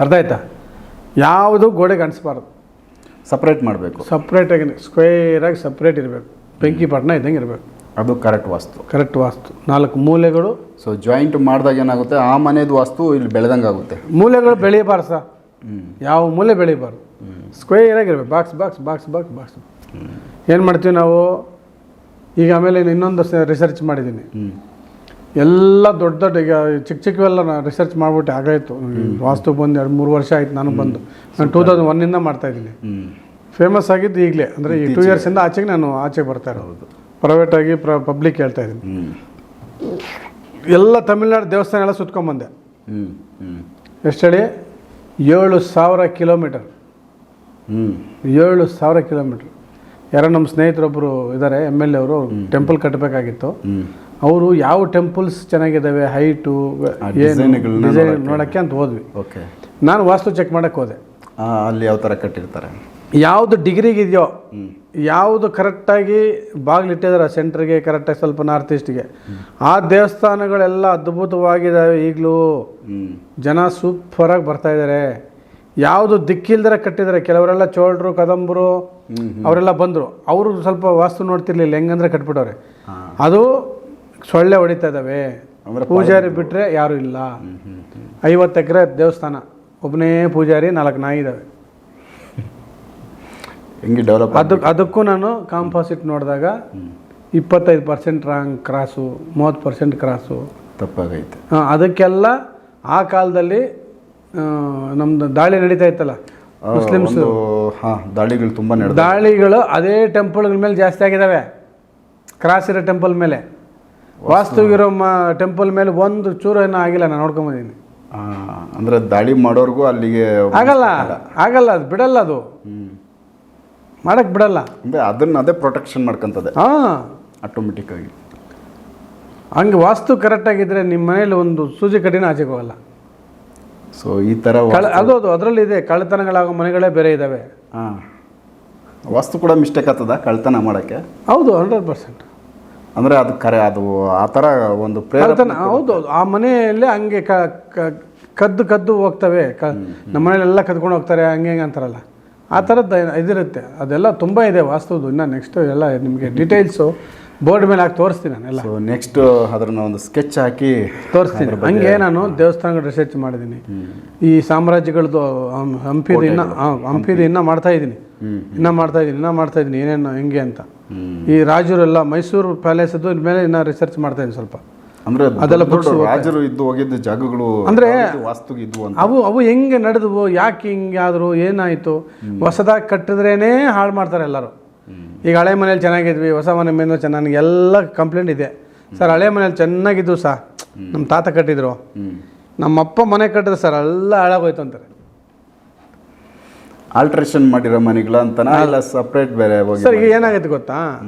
ಅರ್ಥ ಆಯ್ತಾ? ಯಾವುದು ಗೋಡೆಗೆ ಅಂಟಿಸ್ಬಾರ್ದು. ಸಪ್ರೇಟ್ ಮಾಡಬೇಕು. ಸಪ್ರೇಟಾಗಿ ಸ್ಕ್ವೇರಾಗಿ ಸಪ್ರೇಟ್ ಇರಬೇಕು. ಬೆಂಕಿ ಪಟ್ಟಣ ಇದ್ದಂಗೆ ಇರಬೇಕು. ಅದು ಕರೆಕ್ಟ್ ವಾಸ್ತು. ಕರೆಕ್ಟ್ ವಾಸ್ತು. ನಾಲ್ಕು ಮೂಲೆಗಳು. ಸೊ ಜಾಯಿಂಟ್ ಮಾಡಿದಾಗ ಏನಾಗುತ್ತೆ? ಆ ಮನೆದು ವಾಸ್ತು ಇಲ್ಲಿ ಬೆಳೆದಂಗೆ ಆಗುತ್ತೆ ಮೂಲೆಗಳು ಬೆಳೆಯಬಾರ್ದು ಸರ್. ಯಾವ ಮೂಲೆ ಬೆಳಿಬಾರ್ದು ಸ್ಕ್ವೇರ್ ಆಗಿರ್ಬೇಕು. Box box box box box ಏನು ಮಾಡ್ತೀವಿ ನಾವು? ಈಗ ಆಮೇಲೆ ಇನ್ನೊಂದು ರಿಸರ್ಚ್ ಮಾಡಿದ್ದೀನಿ. ಎಲ್ಲ ದೊಡ್ಡ ದೊಡ್ಡ ಈಗ ಚಿಕ್ಕ ಚಿಕ್ಕವೆಲ್ಲ ನಾನು ರಿಸರ್ಚ್ ಮಾಡಿಬಿಟ್ಟು ಆಗಾಯಿತು ವಾಸ್ತು ಬಂದು ಎರಡು ಮೂರು ವರ್ಷ ಆಯ್ತು ನಾನು ಬಂದು. ನಾನು ಟೂ ತೌಸಂಡ್ ಒನ್ನಿಂದ ಮಾಡ್ತಾಯಿದ್ದೀನಿ ಫೇಮಸ್ ಆಗಿದ್ದು ಈಗಲೇ. ಅಂದರೆ ಈ ಟೂ ಇಯರ್ಸಿಂದ ಆಚೆಗೆ ನಾನು ಆಚೆಗೆ ಬರ್ತಾ ಇರೋದು. ಪ್ರೈವೇಟಾಗಿ ಪ್ರ ಪಬ್ಲಿಕ್ ಹೇಳ್ತಾ ಇದ್ದೀನಿ. ಎಲ್ಲ ತಮಿಳ್ನಾಡು ದೇವಸ್ಥಾನ ಎಲ್ಲ ಸುತ್ಕೊಂಬಂದೆ. ಎಷ್ಟು ಹೇಳಿ? ಏಳು ಸಾವಿರ ಕಿಲೋಮೀಟರ್. ಹ್ಞೂ ಏಳು ಸಾವಿರ ಕಿಲೋಮೀಟ್ರ್. ಯಾರೋ ನಮ್ಮ ಸ್ನೇಹಿತರೊಬ್ಬರು ಇದ್ದಾರೆ ಎಂ ಎಲ್ ಎ ಅವರು ಟೆಂಪಲ್ ಕಟ್ಟಬೇಕಾಗಿತ್ತು ಅವರು ಯಾವ ಟೆಂಪಲ್ಸ್ ಚೆನ್ನಾಗಿದ್ದಾವೆ ಹೈಟು ಡಿಸೈನ್ ನೋಡೋಕ್ಕೆ. ಅಂತ ಹೋದ್ವಿ. ಓಕೆ ನಾನು ವಾಸ್ತು ಚೆಕ್ ಮಾಡೋಕ್ಕೆ ಹೋದೆ. ಅಲ್ಲಿ ಯಾವ ಥರ ಕಟ್ಟಿರ್ತಾರೆ? ಯಾವುದು ಡಿಗ್ರಿಗಿದೆಯೋ ಯಾವುದು ಕರೆಕ್ಟಾಗಿ ಬಾಗಿಲಿಟ್ಟಿದ್ದಾರೆ ಸೆಂಟ್ರಿಗೆ ಕರೆಕ್ಟಾಗಿ ಸ್ವಲ್ಪ ನಾರ್ತ್ ಈಸ್ಟ್ಗೆ ಆ ದೇವಸ್ಥಾನಗಳೆಲ್ಲ ಅದ್ಭುತವಾಗಿದ್ದಾವೆ ಈಗಲೂ. ಜನ ಸೂಪರಾಗಿ ಬರ್ತಾ ಇದ್ದಾರೆ ಯಾವುದು ದಿಕ್ಕಿಲ್ದರೆ ಕಟ್ಟಿದ್ದಾರೆ ಕೆಲವರೆಲ್ಲ ಚೋಳರು ಕದಂಬರು ಅವರೆಲ್ಲ ಬಂದರು. ಅವರು ಸ್ವಲ್ಪ ವಾಸ್ತು ನೋಡ್ತಿರ್ಲಿಲ್ಲ ಹೆಂಗಂದ್ರೆ ಕಟ್ಬಿಟ್ಟವ್ರೆ. ಅದು ಸೊಳ್ಳೆ ಹೊಡಿತಾ ಇದ್ದಾವೆ ಪೂಜಾರಿ ಬಿಟ್ಟರೆ ಯಾರೂ ಇಲ್ಲ. ಐವತ್ತು ಎಕರೆ ದೇವಸ್ಥಾನ. ಒಬ್ಬನೇ ಪೂಜಾರಿ ನಾಲ್ಕು ನಾಯಿ ಇದ್ದಾವೆ ಹೆಂಗೆ ಡೆವಲಪ್ ಅದಕ್ಕೆ ಅದಕ್ಕೂ ನಾನು ಕಾಂಪಾಸಿಟ್ ನೋಡಿದಾಗ ಇಪ್ಪತ್ತೈದು ಪರ್ಸೆಂಟ್ ರಾಂಗ್ ಕ್ರಾಸು ಮೂವತ್ತು ಪರ್ಸೆಂಟ್ ಕ್ರಾಸು ತಪ್ಪಾಗೈತೆ. ಹಾಂ ಅದಕ್ಕೆಲ್ಲ ಆ ಕಾಲದಲ್ಲಿ ನಮ್ಮದು ನಮ್ದು ದಾಳಿ ನಡೀತಾ ಇತ್ತಲ್ಲ ಮುಸ್ಲಿಮ್ಸ್. ಹಾಂ ದಾಳಿಗಳು ತುಂಬ ದಾಳಿಗಳು ಅದೇ ಟೆಂಪಲ್ಗಳ ಮೇಲೆ ಜಾಸ್ತಿ ಆಗಿದ್ದಾವೆ ಕ್ರಾಸ್ ಇರೋ ಟೆಂಪಲ್ ಮೇಲೆ. ವಾಸ್ತುವಿರೋ ಮ ಟೆಂಪಲ್ ಮೇಲೆ ಒಂದು ಚೂರು ಏನೂ ಆಗಿಲ್ಲ ನಾನು ನೋಡ್ಕೊಂಬಂದಿದ್ದೀನಿ ಅಂದರೆ ದಾಳಿ ಮಾಡೋರ್ಗೂ ಅಲ್ಲಿಗೆ ಆಗಲ್ಲ ಆಗಲ್ಲ ಅದು ಬಿಡಲ್ಲ ಅದು. ಹ್ಞೂ ಮಾಡಕ್ಕೆ ಬಿಡಲ್ಲ. ಅಂದರೆ ಅದನ್ನ ಅದೇ ಪ್ರೊಟೆಕ್ಷನ್ ಮಾಡ್ಕೊಂತದೆ. ಹಾಂ. ಆಟೋಮೆಟಿಕ್ ಆಗಿ. ಹಂಗೆ ವಾಸ್ತು ಕರೆಕ್ಟಾಗಿದ್ದರೆ ನಿಮ್ಮ ಮನೇಲಿ ಒಂದು ಸೂಜಿ ಕಡಿನ ಆಚೆಗೆ ಹೋಗಲ್ಲ. ಸೊ ಈ ಥರ ಕಳ ಅದು ಅದು ಅದರಲ್ಲಿ ಇದೆ ಕಳ್ಳತನಗಳಾಗೋ ಮನೆಗಳೇ ಬೇರೆ ಇದ್ದಾವೆ ಹಾಂ. ವಾಸ್ತು ಕೂಡ ಮಿಸ್ಟೇಕ್ ಆಗ್ತದ ಕಳ್ತನ ಮಾಡೋಕ್ಕೆ? ಹೌದು ಹಂಡ್ರೆಡ್ ಪರ್ಸೆಂಟ್ ಅಂದರೆ ಅದು ಕರೆ ಅದು ಆ ಥರ ಒಂದು ಪ್ರೇರಣೆ ಹೌದು ಹೌದು. ಆ ಮನೆಯಲ್ಲೇ ಹಂಗೆ ಕ ಕ- ಕದ್ದು ಕದ್ದು ಹೋಗ್ತವೆ. ಕ ನಮ್ಮ ಮನೇಲೆಲ್ಲ ಕದ್ಕೊಂಡು ಹೋಗ್ತಾರೆ ಹಂಗೆ ಹಿಂಗೆ ಅಂತಾರಲ್ಲ. ಆ ಥರದ್ದು ಇದಿರುತ್ತೆ. ಅದೆಲ್ಲ ತುಂಬ ಇದೆ ವಾಸ್ತುದು. ಇನ್ನು ನೆಕ್ಸ್ಟು ಎಲ್ಲ ನಿಮಗೆ ಡೀಟೇಲ್ಸು ಬೋರ್ಡ್ ಮೇಲೆ ಹಾಕಿ ತೋರಿಸ್ತೀನಿ ನಾನೆಲ್ಲ ಸೊ ನೆಕ್ಸ್ಟ್ ಅದನ್ನ ಒಂದು ಸ್ಕೆಚ್ ಹಾಕಿ ತೋರಿಸ್ತೀನಿ. ಹಂಗೆ ನಾನು ದೇವಸ್ಥಾನಗಳ ರಿಸರ್ಚ್ ಮಾಡಿದ್ದೀನಿ. ಈ ಸಾಮ್ರಾಜ್ಯಗಳದ್ದು ಹಂಪಿದು ಇನ್ನ ಹಂಪಿದು ಇನ್ನೂ ಮಾಡ್ತಾ ಇದ್ದೀನಿ. ಇನ್ನೂ ಮಾಡ್ತಾ ಇದ್ದೀನಿ ಇನ್ನೂ ಮಾಡ್ತಾ ಇದ್ದೀನಿ. ಏನೇನು ಹೆಂಗೆ ಅಂತ. ಈ ರಾಜರೆಲ್ಲ ಮೈಸೂರು ಪ್ಯಾಲೇಸದ್ದು ಮೇಲೆ ಇನ್ನೂ ರಿಸರ್ಚ್ ಮಾಡ್ತಾ ಇದ್ದೀನಿ ಸ್ವಲ್ಪ. ಅಂದ್ರೆ ಅದೆಲ್ಲ ರಾಜರು ಇದ್ದು ಹೋಗಿದ್ದ ಜಾಗಗಳು ಅಂದ್ರೆ- ಇದ್ವು ಅಂತ. ಅವು ಅವು ಹೆಂಗೆ ನಡೆದವು ಯಾಕೆ ಹಿಂಗೆ ಏನಾಯ್ತು? ಏನಾಯಿತು ಹೊಸದಾಗಿ ಕಟ್ಟಿದ್ರೇನೆ ಹಾಳು ಮಾಡ್ತಾರೆ ಎಲ್ಲರೂ. ಈಗ ಹಳೆ ಮನೇಲಿ ಚೆನ್ನಾಗಿದ್ವಿ ಹೊಸ ಮನೆ ಮೇಲೆ ಚೆನ್ನಾಗಿ ಎಲ್ಲ ಕಂಪ್ಲೇಂಟ್ ಇದೆ. ಸರ್ ಹಳೆ ಮನೇಲಿ ಚೆನ್ನಾಗಿದ್ವು ಸಾ? ನಮ್ಮ ತಾತ ಕಟ್ಟಿದ್ರು. ನಮ್ಮಪ್ಪ ಮನೆ ಕಟ್ಟಿದ್ರೆ ಸರ್ ಎಲ್ಲ ಹಾಳಾಗೋಯ್ತು ಅಂತಾರೆ. ಆಲ್ಟ್ರೇಷನ್ ಮಾಡಿರೋ ಮನೆಗಳ ಅಂತ ಸಪ್ರೇಟ್ ಬೇರೆ ಸರ್ ಈಗ ಏನಾಗೈತೆ ಗೊತ್ತಾ?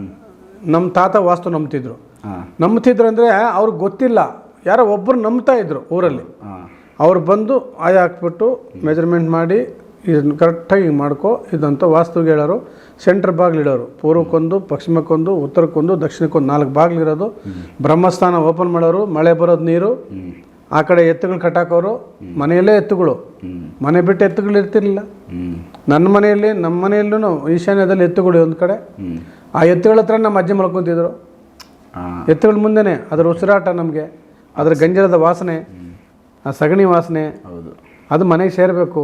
ನಮ್ಮ ತಾತ ವಾಸ್ತು ನಂಬ್ತಿದ್ರು. ನಂಬ್ತಿದ್ರು ಅಂದರೆ ಅವ್ರಿಗೆ ಗೊತ್ತಿಲ್ಲ. ಯಾರೋ ಒಬ್ಬರು ನಂಬ್ತಾ ಇದ್ರು ಊರಲ್ಲಿ. ಅವ್ರು ಬಂದು ಆಯ ಹಾಕ್ಬಿಟ್ಟು ಮೆಜರ್ಮೆಂಟ್ ಮಾಡಿ ಇದನ್ನು ಕರೆಕ್ಟಾಗಿ ಹಿಂಗೆ ಮಾಡ್ಕೊ ಇದಂತ ವಾಸ್ತುಗೆ ಹೇಳೋರು ಸೆಂಟ್ರ್ ಬಾಗಿಲಿಡೋರು. ಪೂರ್ವಕ್ಕೊಂದು ಪಶ್ಚಿಮಕ್ಕೊಂದು ಉತ್ತರಕ್ಕೊಂದು ದಕ್ಷಿಣಕ್ಕೊಂದು ನಾಲ್ಕು ಬಾಗಿಲಿರೋದು. ಬ್ರಹ್ಮಸ್ಥಾನ ಓಪನ್ ಮಾಡೋರು ಮಳೆ ಬರೋದು ನೀರು ಆ ಕಡೆ ಎತ್ತುಗಳು ಕಟ್ಟಾಕೋರು ಮನೆಯಲ್ಲೇ ಎತ್ತುಗಳು. ಮನೆ ಬಿಟ್ಟು ಎತ್ತುಗಳು ಇರ್ತಿರ್ಲಿಲ್ಲ. ನನ್ನ ಮನೆಯಲ್ಲಿ ನಮ್ಮ ಮನೆಯಲ್ಲೂ ಈಶಾನ್ಯದಲ್ಲಿ ಎತ್ತುಗಳು ಒಂದು ಕಡೆ. ಆ ಎತ್ತುಗಳ ಹತ್ರ ನಮ್ಮ ಅಜ್ಜಿ ಮಲ್ಕೊತಿದ್ರು. ಎತ್ತುಗಳ ಮುಂದೆನೆ ಅದರ ಉಸಿರಾಟ ನಮಗೆ ಅದರ ಗಂಜಲದ ವಾಸನೆ ಆ ಸಗಣಿ ವಾಸನೆ ಹೌದು. ಅದು ಮನೆಗೆ ಸೇರಬೇಕು.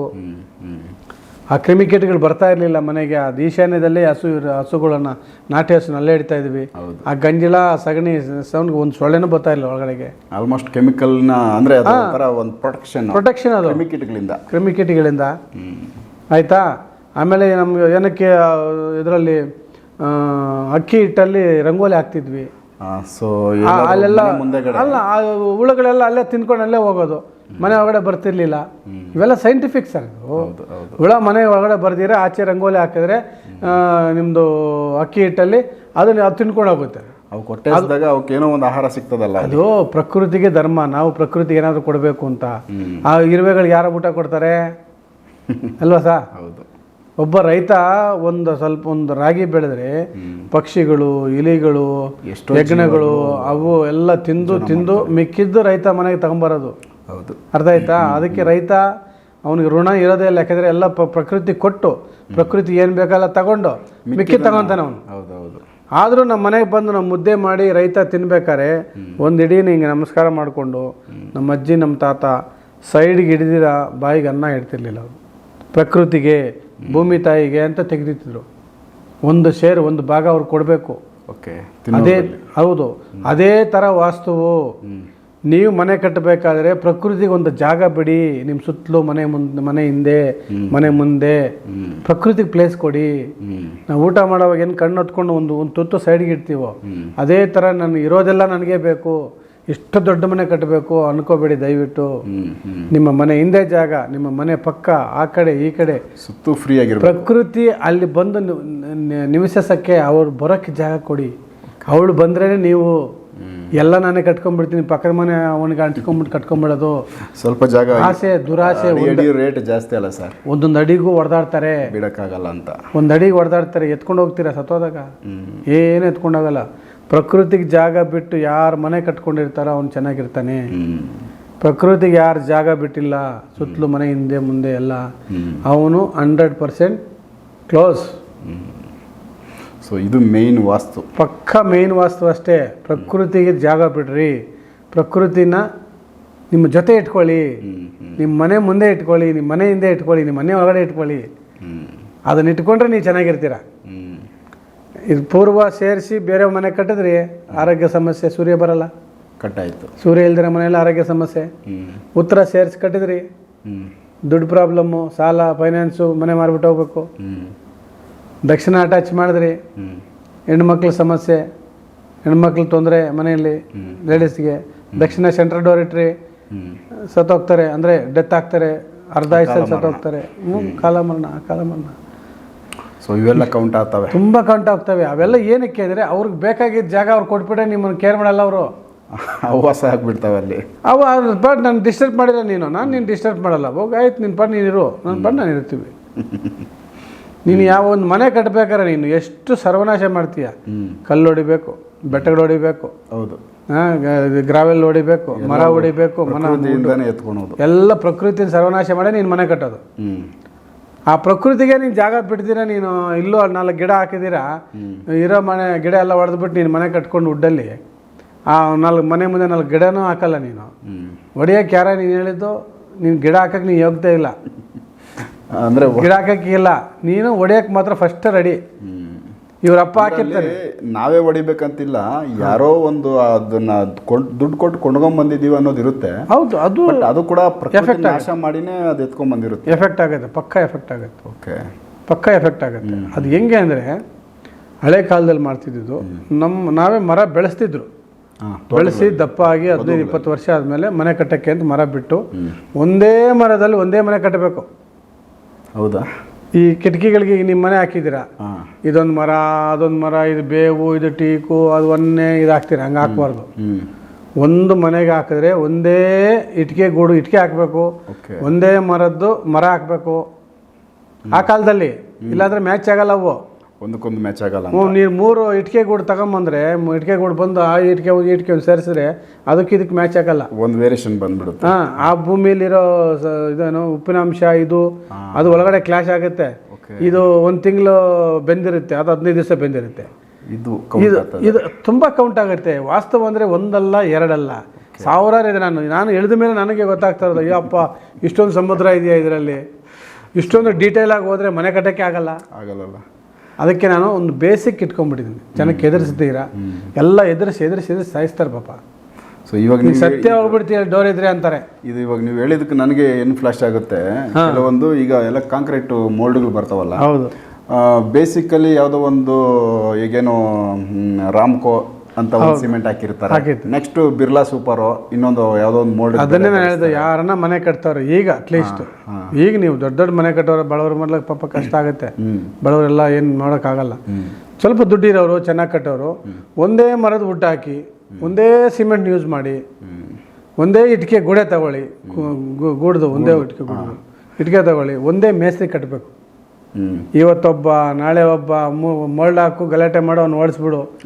ಆ ಕ್ರಿಮಿಕೀಟಗಳು ಬರ್ತಾ ಇರಲಿಲ್ಲ ಮನೆಗೆ ಅದು ಈಶಾನ್ಯದಲ್ಲೇ ಹಸು ಹಸುಗಳನ್ನು ನಾಟಿ ಹಸು ನಲ್ಲೇ ಇಡ್ತಾ ಇದ್ವಿ. ಆ ಗಂಜಲ ಆ ಸಗಣಿ ಸೌಂಡ್ಗೆ ಒಂದು ಸೊಳ್ಳೆನೂ ಬರ್ತಾ ಇಲ್ಲ ಒಳಗಡೆಗೆ. ಆಲ್ಮೋಸ್ಟ್ ಕೆಮಿಕಲ್ನ ಅಂದರೆ ಅದು ಒಂದು ಪ್ರೊಟೆಕ್ಷನ್ ಪ್ರೊಟೆಕ್ಷನ್ ಅದು. ಕ್ರಿಮಿಕೀಟಗಳಿಂದ ಕ್ರಿಮಿಕೀಟಗಳಿಂದ ಆಯಿತಾ? ಆಮೇಲೆ ನಮಗೆ ಏನಕ್ಕೆ ಇದರಲ್ಲಿ ಅಕ್ಕಿ ಹಿಟ್ಟಲ್ಲಿ ರಂಗೋಲಿ ಹಾಕ್ತಿದ್ವಿ. ಸೊ ಅಲ್ಲೆಲ್ಲ ಅಲ್ಲ ಆ ಹುಳುಗಳೆಲ್ಲ ಅಲ್ಲೇ ತಿನ್ಕೊಂಡು ಅಲ್ಲೇ ಹೋಗೋದು. ಮನೆ ಒಳಗಡೆ ಬರ್ತಿರ್ಲಿಲ್ಲ. ಇವೆಲ್ಲ ಸೈಂಟಿಫಿಕ್ ಸರ್ ಹುಳ ಮನೆ ಒಳಗಡೆ ಬರ್ದಿರ ಆಚೆ ರಂಗೋಲಿ ಹಾಕಿದ್ರೆ ನಿಮ್ದು ಅಕ್ಕಿ ಹಿಟ್ಟಲ್ಲಿ ಅದನ್ನ ಅದು ತಿನ್ಕೊಂಡು ಹೋಗುತ್ತೆ. ಅವು ಕೊಟ್ಟಿಸಿದಾಗ ಅವಕ್ಕೆ ಏನೋ ಒಂದು ಆಹಾರ ಸಿಗ್ತದಲ್ಲ ಅದು ಪ್ರಕೃತಿಗೆ ಧರ್ಮ ನಾವು ಪ್ರಕೃತಿಗೆ ಏನಾದರೂ ಕೊಡಬೇಕು ಅಂತ. ಆ ಇರುವೆಗಳಿಗೆ ಯಾರ ಊಟ ಕೊಡ್ತಾರೆ? ಅಲ್ವಾ ಸಾ ಹೌದು. ಒಬ್ಬ ರೈತ ಒಂದು ಸ್ವಲ್ಪ ಒಂದು ರಾಗಿ ಬೆಳೆದ್ರೆ ಪಕ್ಷಿಗಳು ಇಲಿಗಳು ಯಜ್ಞಗಳು ಅವು ಎಲ್ಲ ತಿಂದು ತಿಂದು ಮಿಕ್ಕಿದ್ದು ರೈತ ಮನೆಗೆ ತಗೊಂಬರೋದು. ಹೌದು. ಅರ್ಥ ಆಯ್ತಾ? ಅದಕ್ಕೆ ರೈತ ಅವನಿಗೆ ಋಣ ಇರೋದೇ ಇಲ್ಲ ಯಾಕಂದ್ರೆ ಎಲ್ಲ ಪ್ರಕೃತಿ ಕೊಟ್ಟು ಪ್ರಕೃತಿ ಏನು ಬೇಕಲ್ಲ ತಗೊಂಡು ಮಿಕ್ಕಿ ತಗೊಂತಾನೆ ಅವನು. ಹೌದು ಹೌದು ಆದರೂ ನಮ್ಮ ಮನೆಗೆ ಬಂದು ನಮ್ಮ ಮುದ್ದೆ ಮಾಡಿ ರೈತ ತಿನ್ಬೇಕಾರೆ ಒಂದು ಇಡೀನ ಹಿಂಗೆ ನಮಸ್ಕಾರ ಮಾಡಿಕೊಂಡು ನಮ್ಮ ಅಜ್ಜಿ ನಮ್ಮ ತಾತ ಸೈಡ್ಗೆ ಹಿಡಿದಿರ ಬಾಯಿಗೆ ಅನ್ನ ಇಡ್ತಿರ್ಲಿಲ್ಲ ಅವರು. ಪ್ರಕೃತಿಗೆ ಭೂಮಿ ತಾಯಿಗೆ ಅಂತ ತೆಗೆದಿತ್ತಿದ್ರು ಒಂದು ಶೇರ್ ಒಂದು ಭಾಗ ಅವ್ರು ಕೊಡಬೇಕು. ಓಕೆ ಅದೇ ಹೌದು ಅದೇ ಥರ ವಾಸ್ತುವು. ನೀವು ಮನೆ ಕಟ್ಟಬೇಕಾದ್ರೆ ಪ್ರಕೃತಿಗೆ ಒಂದು ಜಾಗ ಬಿಡಿ ನಿಮ್ಮ ಸುತ್ತಲೂ ಮನೆ ಮುಂದೆ ಮನೆ ಹಿಂದೆ ಮನೆ ಮುಂದೆ. ಪ್ರಕೃತಿಗೆ ಪ್ಲೇಸ್ ಕೊಡಿ. ನಾವು ಊಟ ಮಾಡೋವಾಗ ಏನು ಕಣ್ಣು ಹೊತ್ಕೊಂಡು ಒಂದು ಒಂದು ತುತ್ತು ಸೈಡ್ಗೆ ಇಡ್ತೀವೋ ಅದೇ ಥರ ನಾನು ಇರೋದೆಲ್ಲ ನನಗೆ ಬೇಕು. ಇಷ್ಟು ದೊಡ್ಡ ಮನೆ ಕಟ್ಟಬೇಕು ಅನ್ಕೋಬೇಡಿ ದಯವಿಟ್ಟು. ನಿಮ್ಮ ಮನೆ ಹಿಂದೆ ಜಾಗ ನಿಮ್ಮ ಮನೆ ಪಕ್ಕ ಆ ಕಡೆ ಈ ಕಡೆ. ಸುತ್ತು ಫ್ರೀ ಆಗಿರೋ ಪ್ರಕೃತಿ ಅಲ್ಲಿ ಬಂದು ನಿವಸಕ್ಕೆ ನಿವಸಿಸಕ್ಕೆ ಅವ್ರು ಬರೋಕ್ಕೆ ಜಾಗ ಕೊಡಿ. ಅವಳು ಬಂದ್ರೇ ನೀವು ಎಲ್ಲ ನಾನೇ ಕಟ್ಕೊಂಡ್ಬಿಡ್ತೀನಿ ಪಕ್ಕದ ಮನೆ ಅವನಿಗೆ ಅಂಟ್ಕೊಂಡ್ಬಿಟ್ಟು ಕಟ್ಕೊಂಡ್ಬಿಡೋದು ಸ್ವಲ್ಪ ಜಾಗ ಆಸೆ ದುರಾಸೆ ರೇಟ್ ಜಾಸ್ತಿ ಅಲ್ಲ ಸರ್. ಒಂದೊಂದು ಅಡಿಗೂ ಹೊಡೆದಾಡ್ತಾರೆ ಬಿಡಕ್ಕಾಗಲ್ಲ ಅಂತ. ಒಂದು ಅಡಿಗೆ ಹೊಡೆದಾಡ್ತಾರೆ ಎತ್ಕೊಂಡು ಹೋಗ್ತೀರಾ ಸತ್ತೋದಾಗ. ಏನು ಎತ್ಕೊಂಡೋಗಲ್ಲ. ಪ್ರಕೃತಿಗೆ ಜಾಗ ಬಿಟ್ಟು ಯಾರು ಮನೆ ಕಟ್ಕೊಂಡಿರ್ತಾರೋ ಅವ್ನು ಚೆನ್ನಾಗಿರ್ತಾನೆ. ಪ್ರಕೃತಿಗೆ ಯಾರು ಜಾಗ ಬಿಟ್ಟಿಲ್ಲ ಸುತ್ತಲೂ ಮನೆ ಹಿಂದೆ ಮುಂದೆ ಎಲ್ಲ ಅವನು ಹಂಡ್ರೆಡ್ ಪರ್ಸೆಂಟ್ ಕ್ಲೋಸ್. ಸೊ ಇದು ಮೇಯ್ನ್ ವಾಸ್ತು. ಪಕ್ಕ ಮೇಯ್ನ್ ವಾಸ್ತು ಅಷ್ಟೇ. ಪ್ರಕೃತಿಗೆ ಜಾಗ ಬಿಡ್ರಿ. ಪ್ರಕೃತಿನ ನಿಮ್ಮ ಜೊತೆ ಇಟ್ಕೊಳ್ಳಿ. ನಿಮ್ಮ ಮನೆ ಮುಂದೆ ಇಟ್ಕೊಳ್ಳಿ ನಿಮ್ಮ ಮನೆ ಹಿಂದೆ ಇಟ್ಕೊಳ್ಳಿ ನಿಮ್ಮ ಮನೆ ಒಳಗಡೆ ಇಟ್ಕೊಳ್ಳಿ. ಅದನ್ನ ಇಟ್ಕೊಂಡ್ರೆ ನೀವು ಚೆನ್ನಾಗಿರ್ತೀರ? ಇದು ಪೂರ್ವ ಸೇರಿಸಿ ಬೇರೆ ಮನೆ ಕಟ್ಟಿದ್ರಿ ಆರೋಗ್ಯ ಸಮಸ್ಯೆ ಸೂರ್ಯ ಬರಲ್ಲ. ಕಟ್ಟಾಯ್ತು. ಸೂರ್ಯ ಇಲ್ದಿರ ಮನೆಯಲ್ಲಿ ಆರೋಗ್ಯ ಸಮಸ್ಯೆ. ಉತ್ತರ ಸೇರಿಸಿ ಕಟ್ಟಿದ್ರಿ. ದುಡ್ಡು ಪ್ರಾಬ್ಲಮ್ಮು ಸಾಲ ಫೈನಾನ್ಸು ಮನೆ ಮಾರ್ಬಿಟ್ಟು ಹೋಗ್ಬೇಕು. ದಕ್ಷಿಣ ಅಟ್ಯಾಚ್ ಮಾಡಿದ್ರಿ. ಹೆಣ್ಮಕ್ಳ ಸಮಸ್ಯೆ ಹೆಣ್ಮಕ್ಳ ತೊಂದರೆ ಮನೆಯಲ್ಲಿ ಲೇಡೀಸ್ಗೆ ದಕ್ಷಿಣ ಸೆಂಟ್ರಲ್ ಡೋರ್ ಇಟ್ರಿ. ಸತ್ತೋಗ್ತಾರೆ ಅಂದರೆ ಡೆತ್ ಆಗ್ತಾರೆ ಅರ್ಧ ಆಯುಷಲ್ಲಿ ಸತ್ತೋಗ್ತಾರೆ. ಹ್ಞೂ ಕಾಲಮರಣ ಕಾಲ ಮರಣ ಸೊ ಇವೆಲ್ಲ ಕೌಂಟ್ ಆಗ್ತವೆ. ತುಂಬ ಕೌಂಟ್ ಆಗ್ತವೆ. ಅವೆಲ್ಲ ಏನಕ್ಕೆ ಅಂದರೆ ಅವ್ರಿಗೆ ಬೇಕಾಗಿದ್ದ ಜಾಗ ಅವ್ರು ಕೊಟ್ಬಿಟ್ರೆ ನಿಮ್ಮನ್ನು ಕೇರ್ ಮಾಡಲ್ಲ ಅವರು. ಅವಾಸ ಆಗ್ಬಿಡ್ತಾವೆ ಅಲ್ಲಿ. ಅವ ಬಟ್ ನಾನು ಡಿಸ್ಟರ್ಬ್ ಮಾಡಿಲ್ಲ ನೀನು. ನಾನು ನೀನು ಡಿಸ್ಟರ್ಬ್ ಮಾಡಲ್ಲ. ಹೋಗಿ ಆಯ್ತು ನಿನ್ನ ಪಣ್ಣ ನೀನು ಇರು. ನನ್ನ ಪಣ್ಣ ನಾನು ಇರ್ತೀವಿ. ನೀನು ಯಾವ ಒಂದು ಮನೆ ಕಟ್ಟಬೇಕಾರೆ ನೀನು ಎಷ್ಟು ಸರ್ವನಾಶ ಮಾಡ್ತೀಯ? ಕಲ್ಲು ಹೊಡಿಬೇಕು ಬೆಟ್ಟಗಳು ಹೊಡಿಬೇಕು ಹೌದು. ಗ್ರಾವೆಲ್ ಹೊಡಿಬೇಕು ಮರ ಹೊಡಿಬೇಕು ಮನ ಎತ್ಕೊಂಡು ಎತ್ಕೊಳೋದು ಎಲ್ಲ ಪ್ರಕೃತಿನ ಸರ್ವನಾಶ ಮಾಡಿ ನೀನು ಮನೆ ಕಟ್ಟೋದು. ಆ ಪ್ರಕೃತಿಗೆ ನೀನು ಜಾಗ ಬಿಡ್ತೀರ ನೀನು ಇಲ್ಲೋ ನಾಲ್ಕು ಗಿಡ ಹಾಕಿದ್ದೀರಾ ಇರೋ ಮನೆ ಗಿಡ ಎಲ್ಲ ಹೊಡೆದ್ಬಿಟ್ಟು ನೀನು ಮನೆ ಕಟ್ಕೊಂಡು ಉಡ್ಡಲ್ಲಿ ಆ ನಾಲ್ಕು ಮನೆ ಮುಂದೆ ನಾಲ್ಕು ಗಿಡನೂ ಹಾಕಲ್ಲ ನೀನು. ಒಡೆಯಕ್ಕೆ ಯಾರ ನೀನು ಹೇಳಿದ್ದು ನೀನು ಗಿಡ ಹಾಕಕ್ಕೆ ನೀನು ಯೋಗ್ಯತೆ ಇಲ್ಲ. ಅಂದ್ರೆ ಗಿಡ ಹಾಕೋಕ್ಕಿಲ್ಲ ಇಲ್ಲ ನೀನು ಹೊಡಿಯೋಕೆ ಮಾತ್ರ ಫಸ್ಟ್ ರೆಡಿ ಇವ್ರ ಅಪ್ಪ ಹಾಕಿರ್ತಾರೆ. ನಾವೇ ಹೊಡಿಬೇಕಂತಿಲ್ಲ ಯಾರೋ ಒಂದು ಅದನ್ನ ಕೊಂಡ್- ದುಡ್ಡು ಕೊಟ್ಟು ಕೊಂಡ್ಕೊಂಡ್ ಬಂದಿದೀವಿ ಅನ್ನೋದು ಇರುತ್ತೆ. ಹೌದು ಅದು ಅದು ಕೂಡ ಎಫೆಕ್ಟ್ ನಾಶ ಮಾಡಿನೇ ಅದು ಎತ್ಕೊಂಡ್ ಬಂದಿರುತ್ತೆ. ಎಫೆಕ್ಟ್ ಆಗುತ್ತೆ ಪಕ್ಕ ಎಫೆಕ್ಟ್ ಆಗುತ್ತೆ. ಓಕೆ. ಪಕ್ಕ ಎಫೆಕ್ಟ್ ಆಗುತ್ತೆ. ಅದು ಹೆಂಗೆ ಅಂದರೆ ಹಳೆ ಕಾಲದಲ್ಲಿ ಮಾಡ್ತಿದ್ದು ನಮ್ಮ ನಾವೇ ಮರ ಬೆಳೆಸ್ತಿದ್ರು. ಬೆಳೆಸಿ ದಪ್ಪ ಆಗಿ ಹದಿನೈದು ಇಪ್ಪತ್ತು ವರ್ಷ ಆದಮೇಲೆ ಮನೆ ಕಟ್ಟಕ್ಕೆ ಅಂತ ಮರ ಬಿಟ್ಟು ಒಂದೇ ಮರದಲ್ಲಿ ಒಂದೇ ಮನೆ ಕಟ್ಟಬೇಕು. ಹೌದಾ? ಈ ಕಿಟಕಿಗಳಿಗೆ ಈಗ ನಿಮ್ಮ ಮನೆ ಹಾಕಿದ್ದೀರಾ? ಇದೊಂದು ಮರ ಅದೊಂದು ಮರ ಇದು ಬೇವು ಇದು ಟೀಕು ಅದು ಒಂದೇ ಇದು ಹಾಕ್ತೀರ? ಹಂಗೆ ಹಾಕ್ಬಾರ್ದು. ಒಂದು ಮನೆಗೆ ಹಾಕಿದ್ರೆ ಒಂದೇ ಇಟ್ಕೆ ಗೂಡು ಇಟ್ಕೆ ಹಾಕಬೇಕು. ಒಂದೇ ಮರದ್ದು ಮರ ಹಾಕಬೇಕು. ಆ ಕಾಲದಲ್ಲಿ. ಇಲ್ಲಾಂದ್ರೆ ಮ್ಯಾಚ್ ಆಗಲ್ಲ ಅವು. ಒಂದಕ್ಕೊಂದು ಮ್ಯಾಚ್ ಆಗಲ್ಲ ಹ್ಞೂ ನೀವು ಮೂರು ಇಟ್ಕೆ ಗೂಡು ತಗೊಂಬಂದ್ರೆ ಇಟ್ಕೆ ಗೂಡು ಬಂದು ಆ ಇಟ್ಕೆ ಒಂದು ಇಟ್ಕೆ ಒಂದು ಸೇರಿಸಿದ್ರೆ ಅದಕ್ಕೆ ಇದಕ್ಕೆ ಮ್ಯಾಚ್ ಆಗಲ್ಲ. ಒಂದು ವೇರಿಯೇಷನ್ ಬಂದ್ಬಿಡುತ್ತೆ. ಹಾಂ ಆ ಭೂಮಿಯಲ್ಲಿರೋ ಇದೇನು ಉಪ್ಪಿನಾಂಶ ಇದು ಅದು ಒಳಗಡೆ ಕ್ಲಾಶ್ ಆಗುತ್ತೆ. ಇದು ಒಂದು ತಿಂಗಳು ಬೆಂದಿರುತ್ತೆ ಅದು ಹದಿನೈದು ದಿವಸ ಬೆಂದಿರುತ್ತೆ. ಇದು ಇದು ಇದು ತುಂಬ ಕೌಂಟ್ ಆಗುತ್ತೆ. ವಾಸ್ತವ ಅಂದರೆ ಒಂದಲ್ಲ ಎರಡಲ್ಲ. ಸಾವಿರಾರು ಇದೆ ನಾನು ನಾನು ಎಳೆದ ಮೇಲೆ ನನಗೆ ಗೊತ್ತಾಗ್ತಾ ಇರೋದು ಅಯ್ಯಪ್ಪ ಇಷ್ಟೊಂದು ಸಮುದ್ರ ಇದೆಯಾ ಇದರಲ್ಲಿ? ಇಷ್ಟೊಂದು ಡೀಟೇಲ್ ಆಗಿ ಹೋದರೆ ಮನೆ ಕಟ್ಟಕ್ಕೆ ಆಗಲ್ಲ. ಆಗಲ್ಲಲ್ಲ. ಅದಕ್ಕೆ ನಾನು ಒಂದು ಬೇಸಿಕ್ ಇಟ್ಕೊಂಡ್ಬಿಟ್ಟಿದ್ದೀನಿ. ಜನಕ್ಕೆ ಎದುರಿಸ್ತೀರಾ ಎಲ್ಲ ಎದುರಿಸಿ ಎದುರಿಸಿ ಎದುರಿಸಿ ಸಾಯಿಸ್ತಾರೆ ಪಾಪ. ಸೊ ಇವಾಗ ನೀವು ಸತ್ಯ ಹೋಗ್ಬಿಡ್ತೀಯ ಡೋರ್ ಇದ್ರೆ ಅಂತಾರೆ. ಇದು ಇವಾಗ ನೀವು ಹೇಳಿದಕ್ಕೆ ನನಗೆ ಏನು ಫ್ಲಾಶ್ ಆಗುತ್ತೆ? ಕೆಲವೊಂದು ಈಗ ಎಲ್ಲ ಕಾಂಕ್ರೀಟ್ ಮೋಲ್ಡ್ಗಳು ಬರ್ತಾವಲ್ಲ. ಹೌದು. ಬೇಸಿಕಲಿ ಯಾವುದೋ ಒಂದು ಈಗೇನು ರಾಮ್ಕೋ ಅಂತ ಒಂದು ಸಿಮೆಂಟ್ ಹಾಕಿರ್ತಾರೆ. ಹಾಕಿರ್ತಾರೆ. ನೆಕ್ಸ್ಟ್ ಬಿರ್ಲಾ ಸೂಪರ್ ಇನ್ನೊಂದು ಯಾವ್ದೋ ಒಂದು ಮೋಲ್ಡ್ ಅದನ್ನೇ ನಾನು ಹೇಳಿದೆ ಯಾರನ್ನ ಮನೆ ಕಟ್ತಾವ್ರೆ ಈಗ ಅಟ್ಲೀಸ್ಟ್ ಈಗ ನೀವು ದೊಡ್ಡ ದೊಡ್ಡ ಮನೆ ಕಟ್ಟೋರು ಬಡವ್ರ ಮಾಡ್ಲಿಕ್ಕೆ ಪಾಪ ಕಷ್ಟ ಆಗುತ್ತೆ. ಬಡವರೆಲ್ಲ ಏನು ಮಾಡೋಕ್ಕಾಗಲ್ಲ ಸ್ವಲ್ಪ ದುಡ್ಡಿರೋರು ಚೆನ್ನಾಗಿ ಕಟ್ಟೋರು ಒಂದೇ ಮರದ ಊಟ ಹಾಕಿ ಒಂದೇ ಸಿಮೆಂಟ್ ಯೂಸ್ ಮಾಡಿ ಒಂದೇ ಇಟ್ಕೆ ಗೋಡೆ ತಗೊಳ್ಳಿ ಗೂಡ್ದು ಒಂದೇ ಇಟ್ಕೆ ಗೂಡು ಇಟ್ಕೆ ತಗೊಳ್ಳಿ ಒಂದೇ ಮೇಸ್ತ್ರಿ ಕಟ್ಟಬೇಕು ಇವತ್ತೊಬ್ಬ ನಾಳೆ ಒಬ್ಬ ಮರಳು ಹಾಕು ಗಲಾಟೆ ಮಾಡೋ ಅವ್ನು ಓಡಿಸ್ಬಿಡು.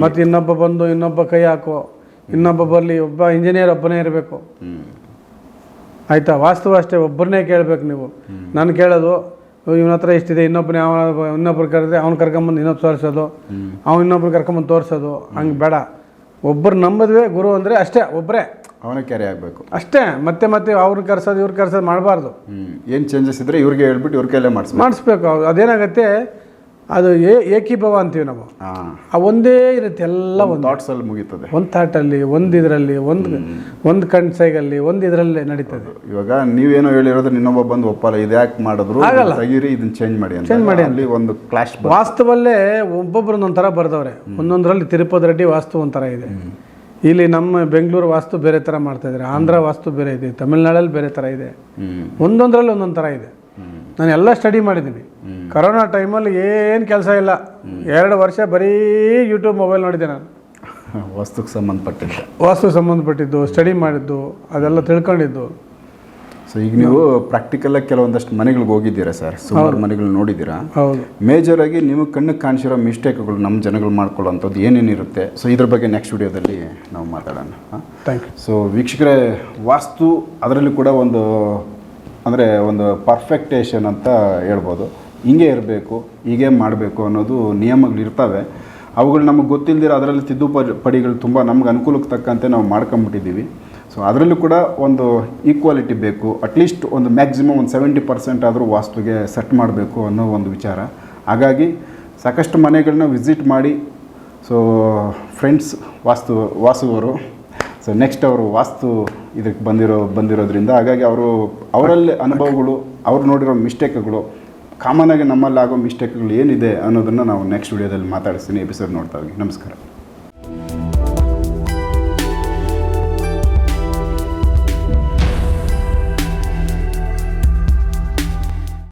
ಮತ್ತೆ ಇನ್ನೊಬ್ಬ ಬಂದು ಇನ್ನೊಬ್ಬ ಕೈ ಹಾಕು. ಇನ್ನೊಬ್ಬ ಬರಲಿ ಒಬ್ಬ ಇಂಜಿನಿಯರ್ ಒಬ್ಬನೇ ಇರಬೇಕು. ಆಯ್ತಾ? ವಾಸ್ತವ ಅಷ್ಟೇ ಒಬ್ಬರನ್ನೇ ಕೇಳಬೇಕು ನೀವು. ನಾನು ಕೇಳೋದು ಇವನ ಹತ್ರ ಇಷ್ಟಿದೆ ಇನ್ನೊಬ್ಬನೇ ಅವನ ಇನ್ನೊಬ್ರು ಕರೆದ್ರೆ ಅವ್ನು ಕರ್ಕೊಂಬಂದು ಇನ್ನೊಬ್ಬ ತೋರಿಸೋದು. ಅವ್ನು ಇನ್ನೊಬ್ರು ಕರ್ಕೊಂಬಂದು ತೋರಿಸೋದು. ಹಂಗೆ ಬೇಡ. ಒಬ್ಬರು ನಂಬದ್ವೆ ಗುರು ಅಂದರೆ ಅಷ್ಟೇ ಒಬ್ಬರೇ ಅವನೇ ಕ್ಯಾರಿ ಆಗಬೇಕು. ಅಷ್ಟೇ ಮತ್ತೆ ಮತ್ತೆ ಅವ್ರನ್ನ ಕರ್ಸೋದು ಇವ್ರು ಕರ್ಸೋದು ಮಾಡಬಾರ್ದು. ಏನು ಚೇಂಜಸ್ ಇದ್ರೆ ಇವ್ರಿಗೆ ಹೇಳ್ಬಿಟ್ಟು ಇವ್ರ ಕೈಲೇ ಮಾಡಿಸ್ಬೇಕು. ಮಾಡಿಸ್ಬೇಕು ಅದೇನಾಗುತ್ತೆ ಅದು ಏ ಏಕೀಭವ ಅಂತೀವಿ ನಾವು. ಆ ಒಂದೇ ಇರುತ್ತೆ ಎಲ್ಲ ಒಂದು ಥಾಟ್ಸಲ್ಲಿ ಮುಗೀತದೆ. ಒಂದು ಥಾಟಲ್ಲಿ ಒಂದು ಇದರಲ್ಲಿ ಒಂದು ಒಂದು ಕಣ್ಣು ಸೈಗಲ್ಲಿ ಒಂದು ಇದರಲ್ಲೇ ನಡೀತದೆ. ಇವಾಗ ನೀವೇನೋ ಹೇಳಿರೋದು ಇನ್ನೊಬ್ಬ ಬಂದು ಒಪ್ಪಲ್ಲ ಇದು ಯಾಕೆ ಮಾಡಿದ್ರು? ತೆಗೀರಿ ಇದನ್ನ ಚೇಂಜ್ ಮಾಡಿ ಚೇಂಜ್ ಮಾಡಿ ಅಲ್ಲಿ ಒಂದು ಕ್ಲಾಶ್ ವಾಸ್ತವಲ್ಲೇ ಒಬ್ಬೊಬ್ರು ಒಂಥರ ಬರ್ದವ್ರೆ. ಒಂದೊಂದರಲ್ಲಿ ತಿರುಪತಿ ರೆಡ್ಡಿ ವಾಸ್ತು ಒಂಥರ ಇದೆ. ಇಲ್ಲಿ ನಮ್ಮ ಬೆಂಗಳೂರು ವಾಸ್ತು ಬೇರೆ ಥರ ಮಾಡ್ತಾ ಇದ್ದಾರೆ. ಆಂಧ್ರ ವಾಸ್ತು ಬೇರೆ ಇದೆ ತಮಿಳ್ನಾಡಲ್ಲಿ ಬೇರೆ ಥರ ಇದೆ. ಒಂದೊಂದರಲ್ಲಿ ಒಂದೊಂದು ಥರ ಇದೆ. ನಾನು ಎಲ್ಲ ಸ್ಟಡಿ ಮಾಡಿದ್ದೀನಿ. ಕರೋನಾ ಟೈಮಲ್ಲಿ ಏನು ಕೆಲಸ ಇಲ್ಲ. ಎರಡು ವರ್ಷ ಬರೀ ಯೂಟ್ಯೂಬ್ ಮೊಬೈಲ್ ನೋಡಿದ್ದೆ ನಾನು. ವಾಸ್ತುಗೆ ಸಂಬಂಧಪಟ್ಟಿದ್ದು. ವಾಸ್ತುಗೆ ಸಂಬಂಧಪಟ್ಟಿದ್ದು ಸ್ಟಡಿ ಮಾಡಿದ್ದು ಅದೆಲ್ಲ ತಿಳ್ಕೊಂಡಿದ್ದು. ಸೊ ಈಗ ನೀವು ಪ್ರಾಕ್ಟಿಕಲ್ ಆಗಿ ಕೆಲವೊಂದಷ್ಟು ಮನೆಗಳಿಗೆ ಹೋಗಿದ್ದೀರಾ ಸರ್ ಸುಮಾರು ಮನೆಗಳು ನೋಡಿದ್ದೀರಾ? ಹೌದು. ಮೇಜರ್ ಆಗಿ ನೀವು ಕಣ್ಣಿಗೆ ಕಾಣಿಸಿರೋ ಮಿಸ್ಟೇಕ್ಗಳು ನಮ್ಮ ಜನಗಳು ಮಾಡ್ಕೊಳ್ಳೋಂಥದ್ದು ಏನೇನಿರುತ್ತೆ ಸೊ ಇದ್ರ ಬಗ್ಗೆ ನೆಕ್ಸ್ಟ್ ವಿಡಿಯೋದಲ್ಲಿ ನಾವು ಮಾತಾಡೋಣ. ಥ್ಯಾಂಕ್ ಯು ಸೊ ವೀಕ್ಷಕರೇ ವಾಸ್ತು ಅದರಲ್ಲಿ ಕೂಡ ಒಂದು ಅಂದರೆ ಒಂದು ಪರ್ಫೆಕ್ಟೇಷನ್ ಅಂತ ಹೇಳ್ಬೋದು. ಹಿಂಗೆ ಇರಬೇಕು ಹೀಗೆ ಮಾಡಬೇಕು ಅನ್ನೋದು ನಿಯಮಗಳು ಇರ್ತವೆ. ಅವುಗಳು ನಮಗೆ ಗೊತ್ತಿಲ್ಲದಿರೋ ಅದರಲ್ಲಿ ತಿದ್ದುಪಡಿಗಳು ಪಡಿಗಳು ತುಂಬ ನಮ್ಗೆ ಅನುಕೂಲಕ್ಕೆ ತಕ್ಕಂತೆ ನಾವು ಮಾಡ್ಕೊಂಬಿಟ್ಟಿದ್ದೀವಿ. ಸೊ ಅದರಲ್ಲೂ ಕೂಡ ಒಂದು ಈಕ್ವಾಲಿಟಿ ಬೇಕು ಅಟ್ಲೀಸ್ಟ್ ಒಂದು ಮ್ಯಾಕ್ಸಿಮಮ್ ಒಂದು ಸೆವೆಂಟಿ ಪರ್ಸೆಂಟ್ ಆದರೂ ವಾಸ್ತುಗೆ ಸೆಟ್ ಮಾಡಬೇಕು ಅನ್ನೋ ಒಂದು ವಿಚಾರ. ಹಾಗಾಗಿ ಸಾಕಷ್ಟು ಮನೆಗಳನ್ನ ವಿಸಿಟ್ ಮಾಡಿ ಸೊ ಫ್ರೆಂಡ್ಸ್ ವಾಸ್ತು, ವಾಸುವರು ಸೊ ನೆಕ್ಸ್ಟ್ ಅವರು ವಾಸ್ತು ಇದಕ್ಕೆ ಬಂದಿರೋ, ಬಂದಿರೋದ್ರಿಂದ ಹಾಗಾಗಿ ಅವರು, ಅವರಲ್ಲಿ ಅನುಭವಗಳು, ಅವ್ರು ನೋಡಿರೋ ಮಿಸ್ಟೇಕ್ಗಳು ಕಾಮನ್ ಆಗಿ ನಮ್ಮಲ್ಲಿ ಮಿಸ್ಟೇಕ್ಗಳು ಏನಿದೆ ಅನ್ನೋದನ್ನು ನಾವು ನೆಕ್ಸ್ಟ್ ವಿಡಿಯೋದಲ್ಲಿ ಮಾತಾಡಿಸ್ತೀನಿ ಎಪಿಸೋಡ್ ನೋಡ್ತಾ ಹೋಗಿ. ನಮಸ್ಕಾರ.